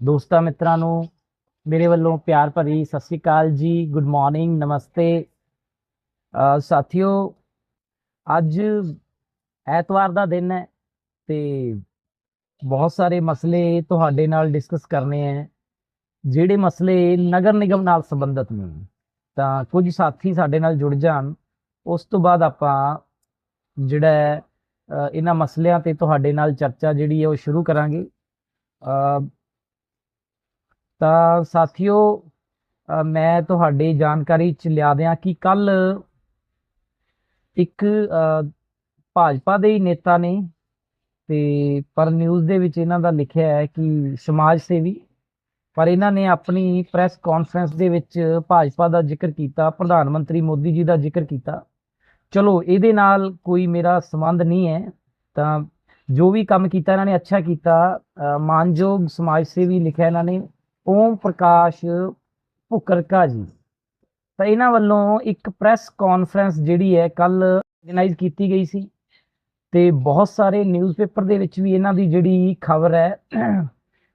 ਦੋਸਤਾਂ ਮਿੱਤਰਾਂ ਨੂੰ ਮੇਰੇ ਵੱਲੋਂ ਪਿਆਰ ਭਰੀ ਸਤਿ ਸ੍ਰੀ ਅਕਾਲ ਜੀ ਗੁੱਡ ਮਾਰਨਿੰਗ ਨਮਸਤੇ। ਸਾਥੀਓ, ਅੱਜ ਐਤਵਾਰ ਦਾ ਦਿਨ ਹੈ ਤੇ ਬਹੁਤ ਸਾਰੇ ਮਸਲੇ ਤੁਹਾਡੇ ਨਾਲ ਡਿਸਕਸ ਕਰਨੇ ਹੈ, ਜਿਹੜੇ ਮਸਲੇ ਨਗਰ ਨਿਗਮ ਨਾਲ ਸੰਬੰਧਿਤ ਨੇ। ਤਾਂ ਕੁਝ ਸਾਥੀ ਸਾਡੇ ਨਾਲ ਜੁੜ ਜਾਣ, ਉਸ ਤੋਂ ਬਾਅਦ ਆਪਾਂ ਜਿਹੜਾ ਇਹਨਾਂ ਮਸਲਿਆਂ ਤੇ ਤੁਹਾਡੇ ਨਾਲ ਚਰਚਾ ਜਿਹੜੀ ਹੈ ਉਹ ਸ਼ੁਰੂ ਕਰਾਂਗੇ। ਤਾਂ ਸਾਥੀਓ ਮੈਂ ਤੁਹਾਡੀ ਜਾਣਕਾਰੀ ਚ ਲਿਆ ਦਿਆਂ ਕਿ ਕੱਲ ਇੱਕ ਭਾਜਪਾ ਦੇ ਹੀ ਨੇਤਾ ਨੇ ਤੇ ਪਰ ਨਿਊਜ਼ ਦੇ ਵਿੱਚ ਇਹਨਾਂ ਦਾ ਲਿਖਿਆ ਹੈ ਕਿ ਸਮਾਜ ਸੇਵੀ, ਪਰ ਇਹਨਾਂ ਨੇ ਆਪਣੀ ਪ੍ਰੈਸ ਕਾਨਫਰੰਸ ਦੇ ਵਿੱਚ ਭਾਜਪਾ ਦਾ ਜ਼ਿਕਰ ਕੀਤਾ, ਪ੍ਰਧਾਨ ਮੰਤਰੀ ਮੋਦੀ ਜੀ ਦਾ ਜ਼ਿਕਰ ਕੀਤਾ। ਚਲੋ, ਇਹਦੇ ਨਾਲ ਕੋਈ ਮੇਰਾ ਸੰਬੰਧ ਨਹੀਂ ਹੈ, ਤਾਂ ਜੋ ਵੀ ਕੰਮ ਕੀਤਾ ਇਹਨਾਂ ਨੇ, ਅੱਛਾ ਕੀਤਾ ਮਾਨਯੋਗ ਸਮਾਜ ਸੇਵੀ ਲਿਖਿਆ ਇਹਨਾਂ ਨੇ ਓਮ ਪ੍ਰਕਾਸ਼ ਭੁੱਕਰਕਾ ਜੀ ਤਾਂ ਇਹਨਾਂ ਵੱਲੋਂ ਇੱਕ ਪ੍ਰੈਸ ਕਾਨਫਰੰਸ ਜਿਹੜੀ ਹੈ ਕੱਲ ਆਰਗੇਨਾਈਜ਼ ਕੀਤੀ ਗਈ ਸੀ ਤੇ ਬਹੁਤ ਸਾਰੇ ਨਿਊਜ਼ਪੇਪਰ ਦੇ ਵਿੱਚ ਵੀ ਇਹਨਾਂ ਦੀ ਜਿਹੜੀ ਖਬਰ ਹੈ,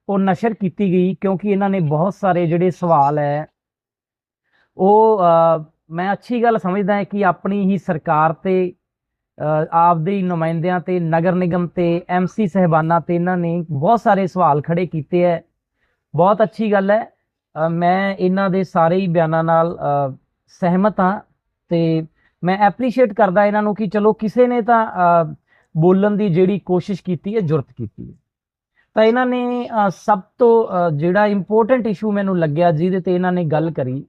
ਉਹ ਨਸ਼ਰ ਕੀਤੀ ਗਈ ਕਿਉਂਕਿ ਇਹਨਾਂ ਨੇ ਬਹੁਤ ਸਾਰੇ ਜਿਹੜੇ ਸਵਾਲ ਹੈ, ਉਹ ਮੈਂ ਅੱਛੀ ਗੱਲ ਸਮਝਦਾ ਹਾਂ ਕਿ ਆਪਣੀ ਹੀ ਸਰਕਾਰ ਤੇ ਆਪਦੇ ਹੀ ਨੁਮਾਇੰਦਿਆਂ ਤੇ, ਨਗਰ ਨਿਗਮ ਤੇ ਐਮਸੀ ਸਹਿਬਾਨਾਂ ਤੇ ਇਹਨਾਂ ਨੇ ਬਹੁਤ ਸਾਰੇ ਸਵਾਲ ਖੜੇ ਕੀਤੇ ਹੈ। ਬਹੁਤ ਅੱਛੀ ਗੱਲ ਹੈ। ਮੈਂ ਇਹਨਾਂ ਦੇ ਸਾਰੇ ਹੀ ਬਿਆਨਾਂ ਨਾਲ ਸਹਿਮਤ ਹਾਂ ਤੇ ਮੈਂ ਐਪਰੀਸ਼ੀਏਟ ਕਰਦਾ ਇਹਨਾਂ ਨੂੰ ਕਿ ਚਲੋ ਕਿਸੇ ਨੇ ਤਾਂ ਬੋਲਣ ਦੀ ਜਿਹੜੀ ਕੋਸ਼ਿਸ਼ ਕੀਤੀ ਹੈ, ਜੁਰਤ ਕੀਤੀ ਹੈ। ਤਾਂ ਇਹਨਾਂ ਨੇ ਸਭ ਤੋਂ ਜਿਹੜਾ ਇੰਪੋਰਟੈਂਟ ਇਸ਼ੂ ਮੈਨੂੰ ਲੱਗਿਆ ਜਿਹਦੇ ਤੇ ਇਹਨਾਂ ਨੇ ਗੱਲ ਕਰੀ,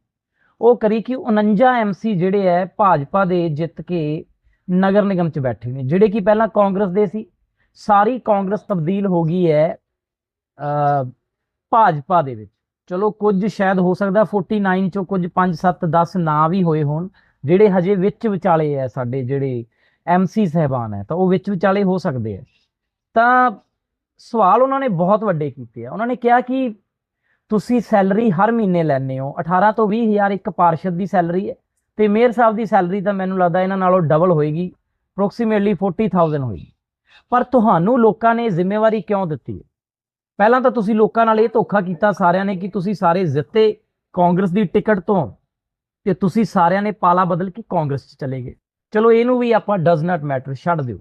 ਉਹ ਕਰੀ ਕਿ 49 ਐਮਸੀ ਜਿਹੜੇ ਹੈ, ਭਾਜਪਾ ਦੇ ਜਿੱਤ ਕੇ ਨਗਰ ਨਿਗਮ ਚ ਬੈਠੇ ਨੇ, ਜਿਹੜੇ ਕਿ ਪਹਿਲਾਂ ਕਾਂਗਰਸ ਦੇ ਸੀ। ਸਾਰੀ ਕਾਂਗਰਸ ਤਬਦੀਲ ਹੋ ਗਈ ਹੈ ਭਾਜਪਾ ਦੇ ਵਿੱਚ। ਚਲੋ ਕੁਝ ਸ਼ਾਇਦ ਹੋ ਸਕਦਾ 49 ਚੋਂ ਕੁਝ 5 7 10 ਨਾ ਵੀ ਹੋਏ ਹੋਣ, ਜਿਹੜੇ ਹਜੇ ਵਿੱਚ ਵਿਚਾਲੇ ਹੈ ਸਾਡੇ ਜਿਹੜੇ ਐਮਸੀ ਸਹਿਬਾਨ ਹੈ, ਤਾਂ ਉਹ ਵਿੱਚ ਵਿਚਾਲੇ ਹੋ ਸਕਦੇ ਆ ਤਾਂ ਸਵਾਲ ਉਹਨਾਂ ਨੇ ਬਹੁਤ ਵੱਡੇ ਕੀਤੇ ਆ। ਉਹਨਾਂ ਨੇ ਕਿਹਾ ਕਿ ਤੁਸੀਂ ਸੈਲਰੀ ਹਰ ਮਹੀਨੇ ਲੈਂਦੇ ਹੋ 18 ਤੋਂ 20 ਹਜ਼ਾਰ ਇੱਕ ਪਾਰਸ਼ਦ ਦੀ ਸੈਲਰੀ ਹੈ, ਤੇ ਮੇਅਰ ਸਾਹਿਬ ਦੀ ਸੈਲਰੀ ਤਾਂ ਮੈਨੂੰ ਲੱਗਦਾ ਇਹਨਾਂ ਨਾਲੋਂ ਡਬਲ ਹੋਏਗੀ ਅਪਰੋਕਸੀਮੇਟਲੀ 40000 ਹੋਏਗੀ। ਪਰ ਤੁਹਾਨੂੰ ਲੋਕਾਂ ਨੇ ਜ਼ਿੰਮੇਵਾਰੀ ਕਿਉਂ ਦਿੱਤੀ ਹੈ? ਪਹਿਲਾਂ ਤਾਂ ਤੁਸੀਂ ਲੋਕਾਂ ਨਾਲ ਇਹ ਧੋਖਾ ਕੀਤਾ ਸਾਰਿਆਂ ਨੇ ਕਿ ਤੁਸੀਂ ਸਾਰੇ ਜਿੱਤੇ ਕਾਂਗਰਸ ਦੀ ਟਿਕਟ ਤੋਂ ਤੇ ਤੁਸੀਂ ਸਾਰਿਆਂ ਨੇ ਪਾਲਾ ਬਦਲ ਕੇ ਕਾਂਗਰਸ 'ਚ ਚਲੇ ਗਏ। ਚਲੋ ਇਹਨੂੰ ਵੀ ਆਪਾਂ ਡਸ ਨਾਟ ਮੈਟਰ ਛੱਡ ਦਿਓ।